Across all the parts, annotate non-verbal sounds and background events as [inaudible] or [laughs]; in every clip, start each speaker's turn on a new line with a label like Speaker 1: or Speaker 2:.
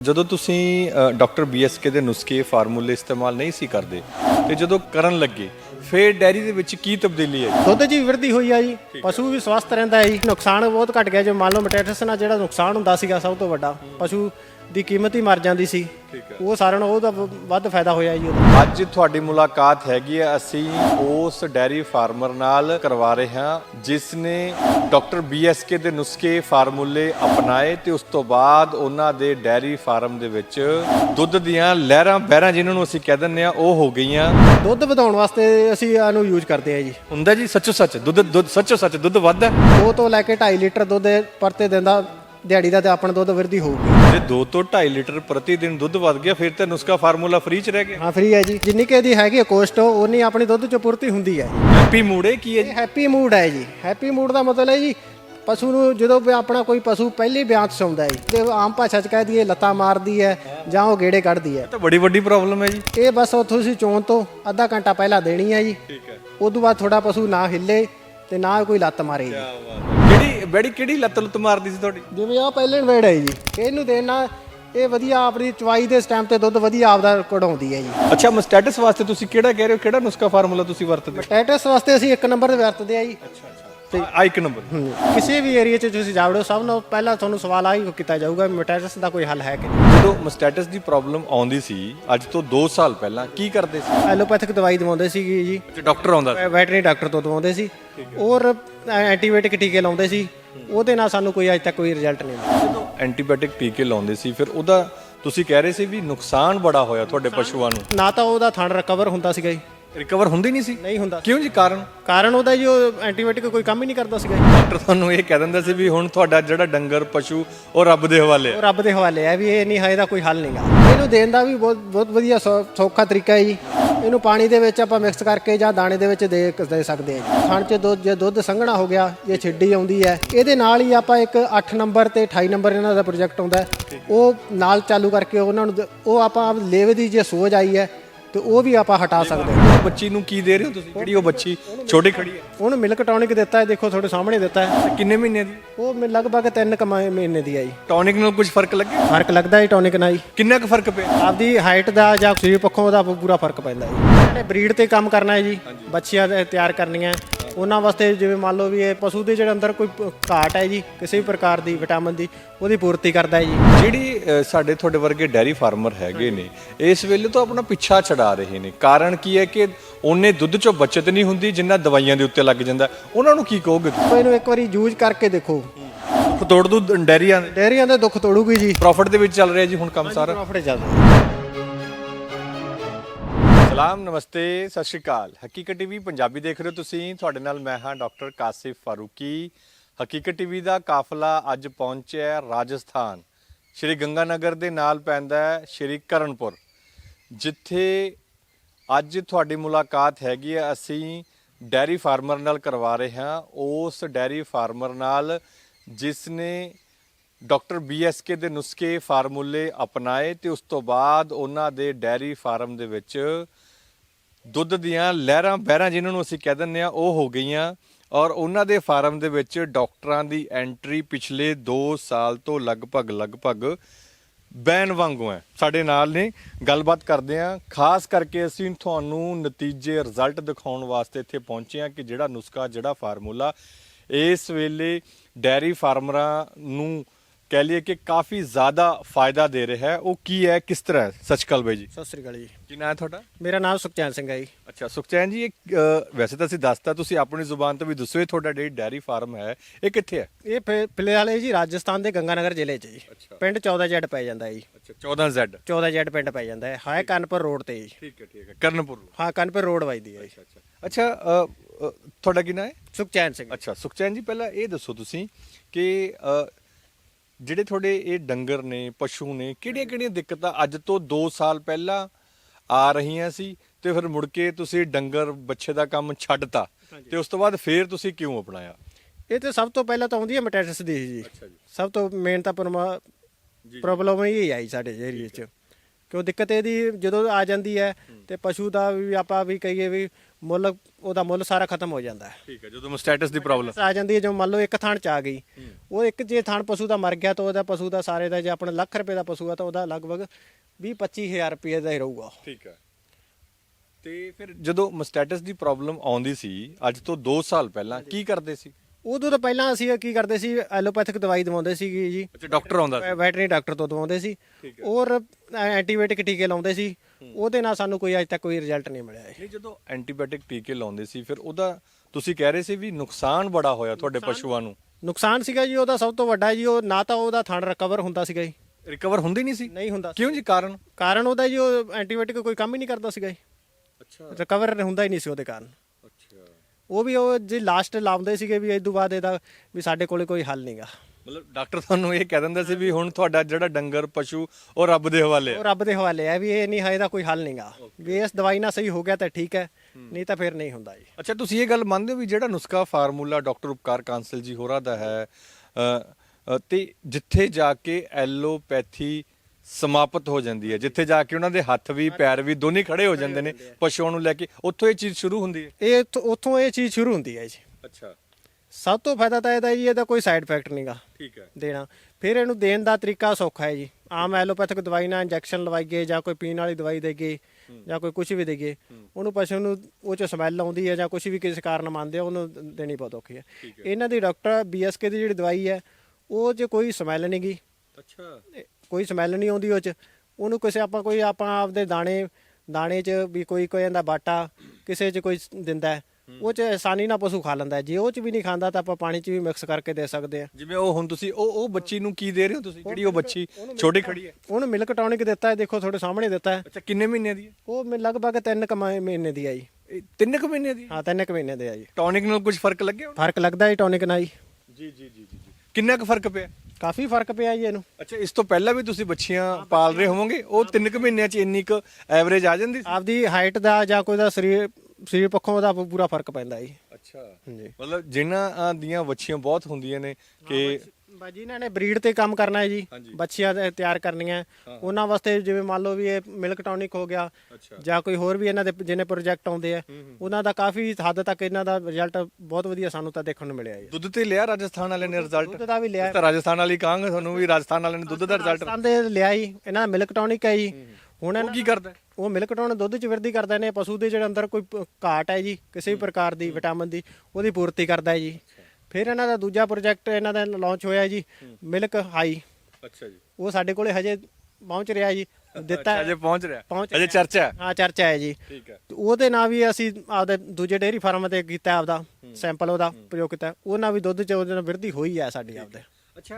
Speaker 1: ਜਦੋਂ ਤੁਸੀਂ doctor BSK ਦੇ ਨੁਸਖੇ ਫਾਰਮੂਲੇ ਇਸਤੇਮਾਲ ਨਹੀਂ ਸੀ ਕਰਦੇ ਤੇ ਜਦੋਂ ਕਰਨ ਲੱਗੇ ਫਿਰ ਡੈਰੀ ਦੇ ਵਿੱਚ ਕੀ ਤਬਦੀਲੀ ਆਈ?
Speaker 2: ਦੁੱਧ 'ਚ ਵੀ ਵਰਦੀ ਹੋਈ ਆ ਜੀ ਪਸ਼ੂ ਵੀ ਸਵਸਥ ਰਹਿੰਦਾ ਹੈ ਜੀ। ਨੁਕਸਾਨ ਬਹੁਤ ਘਟ ਗਿਆ ਜੇ ਮੰਨ ਲਓ ਮਟੈਟਸ ਨਾਲ ਜਿਹੜਾ ਨੁਕਸਾਨ ਹੁੰਦਾ ਸੀਗਾ ਸਭ ਤੋਂ ਵੱਡਾ ਪਸ਼ੂ ਦੀ ਕੀਮਤ ਹੀ ਮਰ ਜਾਂਦੀ ਸੀ। ਉਹ ਸਾਰਿਆਂ ਨੂੰ ਉਹਦਾ ਵੱਧ ਫਾਇਦਾ ਹੋਇਆ ਜੀ
Speaker 1: ਅੱਜ ਤੁਹਾਡੀ ਮੁਲਾਕਾਤ ਹੈਗੀ ਹੈ ਅਸੀਂ ਉਸ ਡੈਰੀ ਫਾਰਮਰ ਨਾਲ ਕਰਵਾ ਰਹੇ ਹਾਂ ਜਿਸ ਨੇ ਡਾਕਟਰ ਬੀਐਸਕੇ ਦੇ ਨੁਸਖੇ ਫਾਰਮੂਲੇ ਅਪਣਾਏ ਤੇ ਉਸ ਤੋਂ ਬਾਅਦ ਉਹਨਾਂ ਦੇ ਡੈਰੀ ਫਾਰਮ ਦੇ ਵਿੱਚ ਦੁੱਧ ਦੀਆਂ ਲਹਿਰਾਂ ਬਹਿਰਾਂ ਜਿਨ੍ਹਾਂ ਨੂੰ ਅਸੀਂ ਕਹਿ ਦਿੰਦੇ ਆ ਉਹ ਹੋ ਗਈਆਂ।
Speaker 2: ਦੁੱਧ ਵਧਾਉਣ ਵਾਸਤੇ ਅਸੀਂ ਇਹਨੂੰ ਯੂਜ਼ ਕਰਦੇ ਆ ਜੀ।
Speaker 1: ਹੁੰਦਾ ਜੀ ਸੱਚੋ ਸੱਚ ਦੁੱਧ ਦੁੱਧ ਸੱਚੋ ਸੱਚ ਦੁੱਧ ਵੱਧਦਾ
Speaker 2: 2 ਤੋਂ ਲੈ ਕੇ 2.5 ਲੀਟਰ ਦੁੱਧ ਪਰਤੇ ਦਿੰਦਾ ਦਿਹਾੜੀ ਦਾ ਤੇ ਆਪਣਾ ਦੁੱਧ ਵਰਦੀ ਹੋਊਗੀ।
Speaker 1: ਜੇ 2 ਤੋਂ 2.5 ਲੀਟਰ ਪ੍ਰਤੀ ਦਿਨ ਦੁੱਧ ਵੱਧ ਗਿਆ ਫਿਰ ਤਾਂ ਨੁਸਖਾ ਫਾਰਮੂਲਾ ਫ੍ਰੀ ਚ ਰਹਿ ਗਿਆ।
Speaker 2: ਹਾਂ ਫ੍ਰੀ ਹੈ ਜੀ। ਜਿੰਨੀ ਕਿ ਇਹਦੀ ਹੈਗੀ ਕੋਸਟ ਉਨੀ ਆਪਣੀ ਦੁੱਧ 'ਚ ਪੂਰਤੀ ਹੁੰਦੀ ਹੈ
Speaker 1: ਹੈਪੀ ਮੂੜੇ ਕੀ ਹੈ ਜੀ?
Speaker 2: ਇਹ ਹੈਪੀ ਮੂਡ ਹੈ ਜੀ। ਹੈਪੀ ਮੂਡ ਦਾ ਮਤਲਬ ਹੈ ਜੀ ਪਸ਼ੂ ਨੂੰ ਜਦੋਂ ਵੀ ਆਪਣਾ ਕੋਈ ਪਸ਼ੂ ਪਹਿਲੀ ਬਿਆਨ ਚ ਸੌਂਦਾ ਹੈ ਜੀ ਤੇ ਆਮ ਭਾਸ਼ਾ ਚ ਕਹਿ ਦਈਏ ਲੱਤਾਂ ਮਾਰਦੀ ਹੈ ਜਾਂ ਉਹ ਗੇੜੇ ਕੱਢਦੀ ਹੈ।
Speaker 1: ਇਹ ਤਾਂ ਬੜੀ ਵੱਡੀ ਪ੍ਰੋਬਲਮ ਹੈ ਜੀ।
Speaker 2: ਇਹ ਬਸ ਉੱਥੋਂ ਤੁਸੀਂ ਚੋਣ ਤੋਂ ਅੱਧਾ ਘੰਟਾ ਪਹਿਲਾਂ ਦੇਣੀ ਹੈ ਜੀ।
Speaker 1: ਠੀਕ ਹੈ।
Speaker 2: ਉਸ ਤੋਂ ਬਾਅਦ ਥੋੜਾ ਪਸ਼ੂ ਨਾ ਹਿੱਲੇ ਤੇ ਨਾ ਕੋਈ ਲੱਤ ਮਾਰੇ ਜੀ।
Speaker 1: ਕਿਹੜੀ ਬੜੀ ਕਿਹੜੀ ਲੱਤ ਲੁੱਤ ਮਾਰਦੀ ਸੀ ਤੁਹਾਡੀ?
Speaker 2: ਜਿਵੇਂ ਆ ਪਹਿਲਣ ਵੇੜ ਹੈ ਜੀ ਇਹਨੂੰ ਦੇਣਾ ਇਹ ਵਧੀਆ ਆਪਣੀ ਚਵਾਈ ਦੇ ਸਟੈਮ ਤੇ ਦੁੱਧ ਵਧੀਆ ਆਪਦਾ ਕਢਾਉਂਦੀ ਹੈ ਜੀ।
Speaker 1: ਅੱਛਾ ਮਸਟੈਟਸ ਵਾਸਤੇ ਤੁਸੀਂ ਕਿਹੜਾ ਕਹਿ ਰਹੇ ਹੋ ਕਿਹੜਾ ਨੁਸਖਾ ਫਾਰਮੂਲਾ ਤੁਸੀਂ ਵਰਤਦੇ
Speaker 2: ਟੈਟਸ ਵਾਸਤੇ ਅਸੀਂ ਇੱਕ ਨੰਬਰ ਤੇ ਵਰਤਦੇ ਆ ਜੀ।
Speaker 1: ਹੋ ਆ ਇੱਕ ਨੰਬਰ।
Speaker 2: ਕਿਸੇ ਵੀ ਏਰੀਆ 'ਚ ਤੁਸੀਂ ਜਾਵੜੋ ਸਭ ਨੂੰ ਪਹਿਲਾਂ ਤੁਹਾਨੂੰ ਸਵਾਲ ਆ ਹੀ ਕੀਤਾ ਜਾਊਗਾ ਮਟੈਟਸ ਦਾ ਕੋਈ ਹੱਲ ਹੈ ਕਿ ਨਹੀਂ।
Speaker 1: ਜਦੋਂ ਮਸਟੈਟਸ ਦੀ ਪ੍ਰੋਬਲਮ ਆਉਂਦੀ ਸੀ ਅੱਜ ਤੋਂ 2 ਸਾਲ ਪਹਿਲਾਂ ਕੀ ਕਰਦੇ ਸੀ?
Speaker 2: ਐਲੋਪੈਥਿਕ ਦਵਾਈ ਦਵਾਉਂਦੇ ਸੀਗੇ ਜੀ।
Speaker 1: ਅੱਛਾ ਡਾਕਟਰ ਆਉਂਦਾ ਸੀ।
Speaker 2: ਵੈਟਰਨਰੀ ਡਾਕਟਰ ਤੋਂ ਦਵਾਉਂਦੇ ਸੀ। ਔਰ ਐਂਟੀਬਾਇਓਟਿਕ ਟੀਕੇ ਲਾਉਂਦੇ ਸੀ ਉਹਦੇ ਨਾਲ ਸਾਨੂੰ ਕੋਈ ਅੱਜ ਤੱਕ ਕੋਈ ਰਿਜ਼ਲਟ ਨਹੀਂ ਮਿਲਿਆ।
Speaker 1: ਜਦੋਂ ਐਂਟੀਬਾਇਓਟਿਕ ਟੀਕੇ ਲਾਉਂਦੇ ਸੀ ਫਿਰ ਉਹਦਾ ਤੁਸੀਂ ਕਹਿ ਰਹੇ ਸੀ ਵੀ ਨੁਕਸਾਨ ਬੜਾ ਹੋਇਆ ਤੁਹਾਡੇ ਪਸ਼ੂਆਂ ਨੂੰ।
Speaker 2: ਨਾ ਤਾਂ ਉਹਦਾ ਥਣ ਰਿਕਵਰ ਹੁੰਦਾ ਸੀਗਾ ਜੀ।
Speaker 1: ਰਿਕਵਰ ਹੁੰਦੀ ਨਹੀਂ ਸੀ?
Speaker 2: ਨਹੀਂ ਹੁੰਦਾ
Speaker 1: ਕਿਉਂ ਜੀ? ਕਾਰਨ?
Speaker 2: ਕਾਰਨ ਉਹਦਾ ਜੀ ਉਹ ਐਂਟੀਬਾਇਓਟਿਕ ਕੋਈ ਕੰਮ ਹੀ ਨਹੀਂ ਕਰਦਾ ਸੀਗਾ
Speaker 1: ਡਾਕਟਰ ਤੁਹਾਨੂੰ ਇਹ ਕਹਿ ਦਿੰਦਾ ਸੀ ਵੀ ਹੁਣ ਤੁਹਾਡਾ ਜਿਹੜਾ ਡੰਗਰ ਪਸ਼ੂ ਉਹ ਰੱਬ ਦੇ ਹਵਾਲੇ
Speaker 2: ਉਹ
Speaker 1: ਹੈ
Speaker 2: ਰੱਬ ਦੇ ਹਵਾਲੇ ਹੈ ਵੀ ਇਹ ਨਹੀਂ ਹੈ ਇਹਦਾ ਕੋਈ ਹੱਲ ਨਹੀਂਗਾ ਇਹਨੂੰ ਦੇਣ ਦਾ ਵੀ ਬਹੁਤ ਬਹੁਤ ਵਧੀਆ ਸੌ- ਸੌਖਾ ਤਰੀਕਾ ਹੈ ਜੀ। ਇਹਨੂੰ ਪਾਣੀ ਦੇ ਵਿੱਚ ਆਪਾਂ ਮਿਕਸ ਕਰਕੇ ਜਾਂ ਦਾਣੇ ਦੇ ਵਿੱਚ ਦੇ ਦੇ ਸਕਦੇ ਹਾਂ ਜੀ। ਖਾਣ 'ਚ ਦੁੱਧ, ਜੇ ਦੁੱਧ ਸੰਘਣਾ ਹੋ ਗਿਆ, ਜੇ ਛਿੱਡੀ ਆਉਂਦੀ ਹੈ, ਇਹਦੇ ਨਾਲ ਹੀ ਆਪਾਂ ਇੱਕ 8 ਨੰਬਰ ਤੇ 28 ਨੰਬਰ ਇਹਨਾਂ ਦਾ ਪ੍ਰੋਜੈਕਟ ਆਉਂਦਾ ਉਹ ਨਾਲ ਚਾਲੂ ਕਰਕੇ ਉਹਨਾਂ ਨੂੰ ਦ- ਉਹ ਆਪਾਂ ਲੇਵੇ ਦੀ ਜੇ ਸੋਜ ਆਈ ਹੈ ਤੇ ਉਹ ਵੀ ਆਪਾਂ ਹਟਾ ਸਕਦੇ ਹਾਂ
Speaker 1: ਬੱਚੀ ਨੂੰ ਕੀ ਦੇ ਰਹੇ ਹੋ ਤੁਸੀਂ? ਕਿਹੜੀ ਉਹ ਬੱਚੀ? ਛੋਟੀ ਖੜੀ ਹੈ।
Speaker 2: ਉਹਨੂੰ ਮਿਲਕ ਟੌਨਿਕ ਦਿੱਤਾ ਹੈ ਦੇਖੋ ਤੁਹਾਡੇ ਸਾਹਮਣੇ ਦਿੱਤਾ ਹੈ।
Speaker 1: ਕਿੰਨੇ ਮਹੀਨੇ ਦੀ?
Speaker 2: ਉਹ ਮੇ- ਲਗਭਗ 3 ਕਮਾਏ ਮਹੀਨੇ ਦੀ ਹੈ ਜੀ।
Speaker 1: ਟੌਨਿਕ ਨਾਲ ਕੁਝ ਫ਼ਰਕ ਲੱਗਿਆ
Speaker 2: ਫ਼ਰਕ ਲੱਗਦਾ ਹੈ ਟੌਨਿਕ ਨਾਲ ਜੀ।
Speaker 1: ਕਿੰਨਾ ਕੁ ਫ਼ਰਕ ਪਿਆ?
Speaker 2: ਆਪਦੀ ਹਾਈਟ ਦਾ ਜਾਂ ਸਰੀਰ ਪੱਖੋਂ ਉਹਦਾ ਪੂਰਾ ਫ਼ਰਕ ਪੈਂਦਾ ਹੈ ਜਿਹੜੇ ਬਰੀਡ ਤੇ ਕੰਮ ਕਰਨਾ ਹੈ ਜੀ। ਬੱਚੀਆਂ ਦੇ ਤਿਆਰ ਕਰਨੀਆਂ ਉਹਨਾਂ ਵਾਸਤੇ ਜਿਵੇਂ ਮੰਨ ਲਓ ਵੀ ਇਹ ਪਸ਼ੂ ਦੇ ਜਿਹੜੇ ਅੰਦਰ ਕੋਈ ਘਾਟ ਹੈ ਜੀ ਕਿਸੇ ਵੀ ਪ੍ਰਕਾਰ ਦੀ ਵਿਟਾਮਿਨ ਦੀ ਉਹਦੀ ਪੂਰਤੀ ਕਰਦਾ ਹੈ ਜੀ।
Speaker 1: ਜਿਹੜੀ ਅ, ਸਾਡੇ ਤੁਹਾਡੇ ਵਰਗੇ ਡੈਰੀ ਫਾਰਮਰ ਹੈਗੇ ਨੇ ਇਸ ਵੇਲੇ ਤੋਂ ਆਪਣਾ ਪਿੱਛਾ ਛਡਾ ਰਹੇ ਨੇ। ਕਾਰਨ ਕੀ ਹੈ ਕਿ ਉਹਨੇ ਦੁੱਧ ਚੋਂ ਬਚਤ ਨਹੀਂ ਹੁੰਦੀ ਜਿੰਨਾ ਦਵਾਈਆਂ ਦੇ ਉੱਤੇ ਲੱਗ ਜਾਂਦਾ। ਉਹਨਾਂ ਨੂੰ ਕੀ ਕਹੋਗੇ
Speaker 2: ਉਹ ਇਹਨੂੰ ਇੱਕ ਵਾਰੀ ਯੂਜ਼ ਕਰਕੇ ਦੇਖੋ।
Speaker 1: ਤੁਸੀਂ ਤੋੜ ਦੂ ਡੈਰੀਆਂ ਦੇ
Speaker 2: ਡੇਅਰੀਆਂ ਦੇ ਦੁੱਖ ਤੋੜੂਗੀ ਜੀ।
Speaker 1: ਪ੍ਰੋਫਿਟ ਦੇ ਵਿੱਚ ਚੱਲ ਰਿਹਾ ਜੀ ਹੁਣ ਕੰਮ ਸਾਰਾ।
Speaker 2: ਪ੍ਰੋਫਿਟ ਚੱਲਦਾ
Speaker 1: ਸਲਾਮ, ਨਮਸਤੇ, ਸਤਿ ਸ਼੍ਰੀ ਅਕਾਲ। ਹਕੀਕਤ ਟੀਵੀ ਪੰਜਾਬੀ ਦੇਖ ਰਹੇ ਹੋ ਤੁਸੀਂ। ਤੁਹਾਡੇ ਨਾਲ ਮੈਂ ਹਾਂ ਡਾਕਟਰ ਕਾਸਿਫ ਫਾਰੂਕੀ। ਹਕੀਕਤ ਟੀਵੀ ਦਾ ਕਾਫਲਾ ਅੱਜ ਪਹੁੰਚਿਆ ਰਾਜਸਥਾਨ। ਸ਼੍ਰੀ ਗੰਗਾਨਗਰ ਦੇ ਨਾਲ ਪੈਂਦਾ ਹੈ ਸ਼੍ਰੀ ਕਰਨਪੁਰ। ਜਿੱਥੇ ਅੱਜ ਤੁਹਾਡੀ ਮੁਲਾਕਾਤ ਹੈਗੀ ਹੈ। ਅਸੀਂ ਡੈਰੀ ਫਾਰਮਰ ਨਾਲ ਕਰਵਾ ਰਹੇ ਹਾਂ। ਉਸ ਡੈਰੀ ਫਾਰਮਰ ਨਾਲ ਜਿਸ ਨੇ ਡਾਕਟਰ ਬੀਐਸਕੇ ਦੇ ਨੁਸਖੇ ਫਾਰਮੂਲੇ ਅਪਣਾਏ ਤੇ ਉਸ ਤੋਂ ਬਾਅਦ ਉਹਨਾਂ ਦੇ ਡੈਰੀ ਫਾਰਮ ਦੇ ਵਿੱਚ ਦੁੱਧ ਦੀਆਂ ਲਹਿਰਾਂ ਬਹਿਰਾਂ ਜਿਨ੍ਹਾਂ ਨੂੰ ਅਸੀਂ ਕਹਿ ਦਿੰਦੇ ਆ ਉਹ ਹੋ ਗਈਆਂ ਔਰ ਉਹਨਾਂ ਦੇ ਫਾਰਮ ਦੇ ਵਿੱਚ ਡਾਕਟਰਾਂ ਦੀ ਐਂਟਰੀ ਪਿਛਲੇ 2 ਸਾਲ ਤੋਂ ਲਗਭਗ ਲਗਭਗ ਬੈਨ ਵਾਂਗੂ ਹੈ। ਸਾਡੇ ਨਾਲ ਨੇ, ਗੱਲਬਾਤ ਕਰਦੇ ਆ ਖਾਸ ਕਰਕੇ ਅਸੀਂ ਤੁਹਾਨੂੰ ਨਤੀਜੇ ਰਿਜ਼ਲਟ ਦਿਖਾਉਣ ਵਾਸਤੇ ਇੱਥੇ ਪਹੁੰਚੇ ਆ ਕਿ ਜਿਹੜਾ ਨੁਸਖਾ, ਜਿਹੜਾ ਫਾਰਮੂਲਾ ਇਸ ਵੇਲੇ ਡੈਰੀ ਫਾਰਮਰਾਂ ਨੂੰ ਕਹਿ ਲਈਏ ਕਿ ਕਾਫੀ ਜ਼ਿਆਦਾ ਫਾਇਦਾ ਦੇ ਰਿਹਾ ਹੈ। ਉਹ ਕੀ ਹੈ? ਕਿਸ ਤਰ੍ਹਾਂ ਹੈ? ਬਾਈ ਜੀ।
Speaker 2: ਸਤਿ ਸ੍ਰੀ ਅਕਾਲ ਜੀ।
Speaker 1: ਕੀ ਨਾਂ ਹੈ ਤੁਹਾਡਾ?
Speaker 2: ਮੇਰਾ ਨਾਮ ਸੁਖਚੈਨ ਸਿੰਘ ਹੈ ਜੀ।
Speaker 1: ਅੱਛਾ ਸੁਖਚੈਨ ਜੀ ਇਹ ਅ, ਵੈਸੇ ਤਾਂ ਅਸੀਂ ਦੱਸਤਾ ਤੁਸੀਂ ਆਪਣੀ ਜ਼ੁਬਾਨ ਤੋਂ ਵੀ ਦੱਸੋ ਇਹ ਤੁਹਾਡਾ ਜਿਹੜੀ ਡੈਰੀ ਫਾਰਮ ਹੈ ਇਹ ਕਿੱਥੇ ਹੈ?
Speaker 2: ਇਹ ਫਿ- ਫਿਲਹਾਲ ਇਹ ਜੀ ਰਾਜਸਥਾਨ ਦੇ ਗੰਗਾਨਗਰ ਜ਼ਿਲ੍ਹੇ 'ਚ ਜੀ। ਪਿੰਡ 14 ਜੈਡ ਪੈ ਜਾਂਦਾ ਹੈ ਜੀ।
Speaker 1: ਅੱਛਾ 14Z
Speaker 2: 14 ਜੈਡ ਪਿੰਡ ਪੈ ਜਾਂਦਾ ਹੈ। ਹਾਏ ਕਾਨਪੁਰ ਰੋਡ ਤੇ ਜੀ।
Speaker 1: ਠੀਕ ਹੈ ਠੀਕ ਹੈ। ਕਰਨਪੁਰ
Speaker 2: ਹਾਂ ਕਾਨਪੁਰ ਰੋਡ ਵੱਜਦੀ ਹੈ ਜੀ।
Speaker 1: ਅੱਛਾ। ਅੱਛਾ ਅ, ਅ, ਤੁਹਾਡਾ ਕੀ ਨਾਂ ਹੈ?
Speaker 2: ਸੁਖਚੈਨ ਸਿੰਘ।
Speaker 1: ਅੱਛਾ ਸੁਖਚੈਨ ਜੀ ਪਹਿਲਾਂ ਇਹ ਦੱਸੋ ਤੁਸੀਂ ਕਿ ਅ, ਜਿਹੜੇ ਤੁਹਾਡੇ ਇਹ ਡੰਗਰ ਨੇ ਪਸ਼ੂ ਨੇ ਕਿਹੜੀਆਂ ਕਿਹੜੀਆਂ ਦਿੱਕਤਾਂ ਅੱਜ ਤੋਂ 2 ਸਾਲ ਪਹਿਲਾਂ ਆ ਰਹੀਆਂ ਸੀ ਤੇ ਫਿਰ ਮੁੜ ਕੇ ਤੁਸੀਂ ਡੰਗਰ ਬੱਚੇ ਦਾ ਕੰਮ ਛੱਡਤਾ ਤੇ ਉਸ ਤੋਂ ਬਾਅਦ ਫੇਰ ਤੁਸੀਂ ਕਿਉਂ ਅਪਣਾਇਆ?
Speaker 2: ਇਹ ਤੇ ਸਭ ਤੋਂ ਪਹਿਲਾਂ ਤਾਂ ਆਉਂਦੀ ਹੈ ਮਟੈਟਸ ਦੀ ਜੀ। ਸਭ ਤੋਂ ਮੇਨ ਤਾਂ ਪ੍ਰੋਬਲਮ ਇਹ ਆਈ ਸਾਡੇ ਏਰੀਏ 'ਚ। ਕਿਉਂ ਦਿੱਕਤ ਇਹਦੀ ਜਦੋਂ ਆ ਜਾਂਦੀ ਹੈ। ਤੇ ਪਸ਼ੂ ਦਾ ਵੀ ਆਪਾਂ ਵੀ ਕਹੀਏ ਵੀ ਮੁੱਲ ਉਹਦਾ ਮੁੱਲ ਸਾਰਾ ਖਤਮ ਹੋ ਜਾਂਦਾ ਹੈ।
Speaker 1: ਠੀਕ ਹੈ ਜਦੋਂ ਸਟੇਟਸ ਦੀ ਪ੍ਰੋਬਲਮ
Speaker 2: ਆ ਜਾਂਦੀ ਹੈ ਜੋ ਮੰਨ ਲਓ ਇੱਕ ਥਣ ਚ ਆ ਗਈ। ਉਹ ਇੱਕ ਜੇ ਥਣ ਪਸ਼ੂ ਦਾ ਮਰ ਗਿਆ ਤਾਂ ਉਹਦਾ ਪਸ਼ੂ ਦਾ ਸਾਰੇ ਦਾ ਜੇ ਆਪਣਾ ਲੱਖ ਰੁਪਏ ਦਾ ਪਸ਼ੂ ਆ ਤਾਂ ਉਹਦਾ ਲਗਭਗ 20 25000 ਰੁਪਏ ਦਾ ਹੀ ਰਹੂਗਾ
Speaker 1: ਠੀਕ ਹੈ। ਤੇ ਫਿਰ ਜਦੋਂ ਮਸਟੈਟਸ ਦੀ ਪ੍ਰੋਬਲਮ ਆਉਂਦੀ ਸੀ ਅੱਜ ਤੋਂ 2 ਸਾਲ ਪਹਿਲਾਂ ਕੀ ਕਰਦੇ ਸੀ?
Speaker 2: ਉਦੋਂ ਤਾਂ ਪਹਿਲਾਂ ਅਸੀਂ ਕੀ ਕਰਦੇ ਸੀ ਐਲੋਪੈਥਿਕ ਦਵਾਈ ਦਵਾਉਂਦੇ ਸੀਗੇ ਜੀ।
Speaker 1: ਅੱਛਾ ਡਾਕਟਰ ਆਉਂਦਾ ਸੀ।
Speaker 2: ਵੈਟਰਨਰੀ ਡਾਕਟਰ ਤੋਂ ਦਵਾਉਂਦੇ ਸੀ। ਔਰ ਐਂਟੀਬਾਇਓਟਿਕ ਟੀਕੇ ਲਾਉਂਦੇ ਸੀ। ਉਹਦੇ ਨਾਲ ਸਾਨੂੰ ਕੋਈ ਅਜੇ ਤੱਕ ਕੋਈ ਰਿਜ਼ਲਟ ਨਹੀਂ ਮਿਲਿਆ ਹੈ
Speaker 1: ਨਹੀਂ ਜਦੋਂ ਐਂਟੀਬਾਇਓਟਿਕ ਟੀਕੇ ਲਾਉਂਦੇ ਸੀ ਫਿਰ ਉਹਦਾ ਤੁਸੀਂ ਕਹਿ ਰਹੇ ਸੀ ਵੀ ਨੁਕਸਾਨ ਬੜਾ ਹੋਇਆ ਤੁਹਾਡੇ ਪਸ਼ੂਆਂ ਨੂੰ?
Speaker 2: ਨੁਕਸਾਨ ਸੀਗਾ ਜੀ ਉਹਦਾ ਸਭ ਤੋਂ ਵੱਡਾ ਜੀ ਉਹ ਨਾ ਤਾਂ ਉਹਦਾ ਥਣ ਰਿਕਵਰ ਹੁੰਦਾ ਸੀਗਾ ਜੀ।
Speaker 1: ਰਿਕਵਰ ਹੁੰਦੀ ਨਹੀਂ ਸੀ?
Speaker 2: ਨਹੀਂ ਹੁੰਦਾ
Speaker 1: ਕਿਉਂ ਜੀ? ਕਾਰਨ?
Speaker 2: ਕਾਰਨ ਉਹਦਾ ਜੀ ਉਹ ਐਂਟੀਬਾਇਓਟਿਕ ਕੋਈ ਕੰਮ ਹੀ ਨਹੀਂ ਕਰਦਾ ਸੀਗਾ ਜੀ।
Speaker 1: ਅੱਛਾ।
Speaker 2: ਰਿਕਵਰ ਹੁੰਦਾ ਹੀ ਨਹੀਂ ਸੀ ਉਹਦੇ ਕਾਰਨ। ਉਹ ਵੀ ਉਹ ਜੀ ਲਾਸਟ ਲਾਉਂਦੇ ਸੀਗੇ ਵੀ ਇਸ ਤੋਂ ਬਾਅਦ ਇਹਦਾ ਵੀ ਸਾਡੇ ਕੋਲੇ ਕੋਈ ਹੱਲ ਨਹੀਂਗਾ
Speaker 1: ਮਤਲਬ ਡਾਕਟਰ ਤੁਹਾਨੂੰ ਇਹ ਕਹਿ ਦਿੰਦਾ ਸੀ ਵੀ ਹੁਣ ਤੁਹਾਡਾ ਜਿਹੜਾ ਡੰਗਰ ਪਸ਼ੂ ਉਹ ਰੱਬ ਦੇ ਹਵਾਲੇ
Speaker 2: ਉਹ
Speaker 1: ਹੈ
Speaker 2: ਰੱਬ ਦੇ ਹਵਾਲੇ ਹੈ ਵੀ ਇਹ ਨਹੀਂ ਹੈ ਇਹਦਾ ਕੋਈ ਹੱਲ ਨਹੀਂਗਾ ਵੀ ਇਸ ਦਵਾਈ ਨਾਲ ਸਹੀ ਹੋ ਗਿਆ ਤਾਂ ਠੀਕ ਹੈ। ਨਹੀਂ ਤਾਂ ਫਿਰ ਨਹੀਂ ਹੁੰਦਾ ਜੀ।
Speaker 1: ਅੱਛਾ ਤੁਸੀਂ ਇਹ ਗੱਲ ਮੰਨਦੇ ਹੋ ਵੀ ਜਿਹੜਾ ਨੁਸਖਾ ਫਾਰਮੂਲਾ ਡਾਕਟਰ ਉਪਕਾਰ ਕਾਂਸਲ ਜੀ ਹੋਰਾਂ ਦਾ ਹੈ ਅ, ਅ, ਤੇ ਜਿੱਥੇ ਜਾ ਕੇ ਐਲੋਪੈਥੀ ਸਮਾਪਤ ਹੋ ਜਾਂਦੀ ਹੈ ਜਿੱਥੇ ਜਾ ਕੇ ਉਹਨਾਂ ਦੇ ਹੱਥ ਵੀ ਪੈਰ ਵੀ ਦੋਨੇ ਖੜੇ ਹੋ ਜਾਂਦੇ ਨੇ ਪਸ਼ੂਆਂ ਨੂੰ ਲੈ ਕੇ। ਉੱਥੋਂ ਇਹ ਚੀਜ਼ ਸ਼ੁਰੂ ਹੁੰਦੀ ਹੈ?
Speaker 2: ਇਹ ਉੱਥੋਂ- ਉੱਥੋਂ ਇਹ ਚੀਜ਼ ਸ਼ੁਰੂ ਹੁੰਦੀ ਹੈ ਜੀ।
Speaker 1: ਅੱਛਾ।
Speaker 2: ਸਭ ਤੋਂ ਫਾਇਦਾ ਤਾਂ ਇਹਦਾ ਜੀ ਇਹਦਾ ਕੋਈ ਸਾਈਡ ਇਫੈਕਟ ਨਹੀਂਗਾ
Speaker 1: ਠੀਕ ਹੈ।
Speaker 2: ਦੇਣਾ। ਫਿਰ ਇਹਨੂੰ ਦੇਣ ਦਾ ਤਰੀਕਾ ਸੌਖਾ ਹੈ ਜੀ। ਆਮ ਐਲੋਪੈਥਿਕ ਦਵਾਈ ਨਾਲ ਇੰਜੈਕਸ਼ਨ ਲਵਾਈਏ ਜਾਂ ਕੋਈ ਪੀਣ ਵਾਲੀ ਦਵਾਈ ਦੇਈਏ ਜਾਂ ਕੋਈ ਕੁਝ ਵੀ ਦੇਈਏ ਉਹਨੂੰ ਪਸ਼ੂ ਨੂੰ ਉਹ ਚ ਸਮੈਲ ਆਉਂਦੀ ਹੈ ਜਾਂ ਕੁਝ ਵੀ ਕਿਸੇ ਕਾਰਨ ਮੰਨਦੇ ਆ ਉਹਨੂੰ ਦੇਣੀ ਬਹੁਤ ਔਖੀ ਹੈ। ਇਹਨਾਂ ਦੀ ਡਾਕਟਰ ਬੀਐਸਕੇ ਦੀ ਜਿਹੜੀ ਦਵਾਈ ਹੈ ਉਹ 'ਚ ਕੋਈ ਸਮੈਲ ਨਹੀਂ ਗੀ
Speaker 1: ਅੱਛਾ।
Speaker 2: ਇਹ ਕੋਈ ਸਮੈਲ ਨਹੀਂ ਆਉਂਦੀ ਉਹ ਚ। ਉਹਨੂੰ ਕਿਸੇ ਆਪਾਂ ਕੋਈ ਆਪਾਂ ਆਪਦੇ ਦਾਣੇ ਦਾਣੇ ਚ ਵੀ ਕੋਈ ਕੋਈ ਇਹਦਾ ਬਾਟਾ ਕਿਸੇ ਚ ਕੋਈ ਦਿੰਦਾ। ਹੈ, ਉਹ ਚ ਆਸਾਨੀ ਨਾਲ ਪਸ਼ੂ ਖਾ ਲੈਂਦਾ। ਹੈ। ਜੇ ਉਹ ਚ ਵੀ ਨਹੀਂ ਖਾਂਦਾ ਤਾਂ ਆਪਾਂ ਪਾਣੀ ਚ ਵੀ ਮਿਕਸ ਕਰਕੇ ਦੇ ਸਕਦੇ ਆ
Speaker 1: ਜਿਵੇਂ ਉਹ ਹੁਣ ਤੁਸੀਂ ਉਹ ਉਹ ਬੱਚੀ ਨੂੰ ਕੀ ਦੇ ਰਹੇ ਹੋ ਤੁਸੀਂ? ਜਿਹੜੀ ਉਹ ਬੱਚੀ ਛੋਟੀ ਖੜੀ ਹੈ?
Speaker 2: ਉਹਨੂੰ ਮਿਲਕ ਟੌਨਿਕ ਦਿੱਤਾ ਹੈ ਦੇਖੋ ਤੁਹਾਡੇ ਸਾਹਮਣੇ ਦਿੱਤਾ ਹੈ।
Speaker 1: ਅੱਛਾ ਕਿੰਨੇ ਮਹੀਨੇ ਦੀ ਹੈ?
Speaker 2: ਉਹ ਮੈਨੂੰ ਲਗਭਗ 3 ਕਮਾ ਮਹੀਨੇ ਦੀ ਆ ਜੀ।
Speaker 1: ਇਹ ਤਿੰਨ ਕੁ ਮਹੀਨੇ ਦੀ
Speaker 2: ਹਾਂ? 3 ਕੁ ਮਹੀਨੇ ਦੇ ਆ ਜੀ।
Speaker 1: ਟੌਨਿਕ ਨਾਲ ਕੁਝ ਫ਼ਰਕ ਲੱਗਿਆ
Speaker 2: ਫ਼ਰਕ ਲੱਗਦਾ ਹੈ ਟੌਨਿਕ ਨਾਲ ਜੀ
Speaker 1: ਜੀ ਜੀ ਜੀ ਜੀ। ਕਿੰਨਾ ਕੁ ਫ਼ਰਕ ਪਿਆ?
Speaker 2: ਕਾਫੀ ਫ਼ਰਕ ਪਿਆ ਜੀ ਇਹਨੂੰ।
Speaker 1: ਅੱਛਾ ਇਸ ਤੋਂ ਪਹਿਲਾਂ ਵੀ ਤੁਸੀਂ ਬੱਚੀਆਂ ਪਾਲ ਰਹੇ ਹੋਵੋਗੇ? ਉਹ ਤਿੰਨ ਕੁ ਮਹੀਨਿਆਂ 'ਚ ਇੰਨੀ ਕੁ ਐਵਰੇਜ ਆ ਜਾਂਦੀ ਸੀ?
Speaker 2: ਆਪਦੀ ਹਾਈਟ ਦਾ ਜਾਂ ਕੋਈ ਦਾ ਸਰੀਰ ਸਰੀਰ ਪੱਖੋਂ ਉਹਦਾ ਪੂਰਾ ਫ਼ਰਕ ਪੈਂਦਾ ਜੀ।
Speaker 1: ਅੱਛਾ।
Speaker 2: ਹਾਂਜੀ।
Speaker 1: ਮਤਲਬ ਜਿਨ੍ਹਾਂ ਦੀਆਂ ਬੱਚੀਆਂ ਬਹੁਤ ਹੁੰਦੀਆਂ ਨੇ ਕਿ
Speaker 2: ਬਾਜੀ ਇਹਨਾਂ ਨੇ ਬਰੀਡ ਤੇ ਕੰਮ ਕਰਨਾ ਹੈ ਜੀ।
Speaker 1: ਹਾਂਜੀ।
Speaker 2: ਬੱਚੀਆਂ ਤੇ ਤਿਆਰ ਕਰਨੀਆਂ ਉਹਨਾਂ ਵਾਸਤੇ ਜਿਵੇਂ ਮੰਨ ਲਓ ਵੀ ਇਹ ਮਿਲਕ ਟੌਨਿਕ ਹੋ ਗਿਆ
Speaker 1: ਅੱਛਾ।
Speaker 2: ਜਾਂ ਕੋਈ ਹੋਰ ਵੀ ਇਹਨਾਂ ਦੇ ਜਿਹਨੇ ਪ੍ਰੋਜੈਕਟ ਆਉਂਦੇ ਆ ਉਹਨਾਂ ਦਾ ਕਾਫੀ ਹੱਦ ਤੱਕ ਇਹਨਾਂ ਦਾ ਰਿਜ਼ਲਟ ਬਹੁਤ ਵਧੀਆ ਸਾਨੂੰ ਤਾਂ ਦੇਖਣ ਨੂੰ ਮਿਲਿਆ ਜੀ
Speaker 1: ਦੁੱਧ ਤੇ ਲਿਆ ਰਾਜਸਥਾਨ ਵਾਲੇ ਨੇ ਰਿਜ਼ਲਟ?
Speaker 2: ਦੁੱਧ ਦਾ ਵੀ ਲਿਆ
Speaker 1: ਤਾਂ ਰਾਜਸਥਾਨ ਵਾਲੀ ਕਹਾਂਗੇ ਤੁਹਾਨੂੰ ਵੀ ਰਾਜਸਥਾਨ ਵਾਲੇ ਨੇ ਦੁੱਧ ਦਾ ਰਿਜ਼ਲਟ?
Speaker 2: ਰਾਜਸਥਾਨ ਦੇ ਲਿਆ ਜੀ। ਇਹਨਾਂ ਦਾ ਮਿਲਕ ਟੌਨਿਕ ਹੈ ਜੀ। ਹੁਣ ਇਹਨਾਂ
Speaker 1: ਕੀ ਕਰਦਾ ਹੈ?
Speaker 2: ਉਹ ਮਿਲਕ ਟੌਨ ਦੁੱਧ ਚ ਵਿਰਧੀ ਕਰਦਾ ਨੇ ਪਸ਼ੂ ਦੇ ਜਿਹੜੇ ਅੰਦਰ ਕੋਈ ਪ- ਘਾਟ ਹੈ ਜੀ ਕਿਸੇ ਵੀ ਪ੍ਰਕਾਰ ਦੀ ਵਿਟਾਮਿਨ ਦੀ ਉਹਦੀ ਪੂਰਤੀ ਕਰਦਾ ਹੈ ਜੀ। ਫਿਰ ਇਹਨਾਂ ਦਾ ਦੂਜਾ ਪ੍ਰੋਜੈਕਟ ਇਹਨਾਂ ਦਾ ਲਾਂਚ ਹੋਇਆ ਜੀ ਮਿਲਕ ਹਾਈ
Speaker 1: ਅੱਛਾ ਜੀ।
Speaker 2: ਉਹ ਸਾਡੇ ਕੋਲੇ ਹਜੇ ਪਹੁੰਚ ਰਿਹਾ ਜੀ ਦਿੱਤਾ
Speaker 1: ਅਜੇ ਪਹੁੰਚ ਰਿਹਾ।
Speaker 2: ਪਹੁੰਚ
Speaker 1: ਅਜੇ ਚਰਚਾ ਹੈ।
Speaker 2: ਹਾਂ ਚਰਚਾ ਹੈ ਜੀ।
Speaker 1: ਠੀਕ ਹੈ।
Speaker 2: ਤੇ ਉਹਦੇ ਨਾਲ ਵੀ ਅਸੀਂ ਆਪਦੇ ਦੂਜੇ ਡੇਅਰੀ ਫਾਰਮ ਤੇ ਕੀਤਾ ਆਪਦਾ ਸੈਂਪਲ ਉਹਦਾ ਪ੍ਰਯੋਗ ਕੀਤਾ। ਉਹਨਾਂ ਵੀ ਦੁੱਧ ਚ ਉਹਦੇ ਨਾਲ ਵਿਰਧੀ ਹੋਈ ਹੈ ਸਾਡੀ ਆਪਦੇ।
Speaker 1: ਅੱਛਾ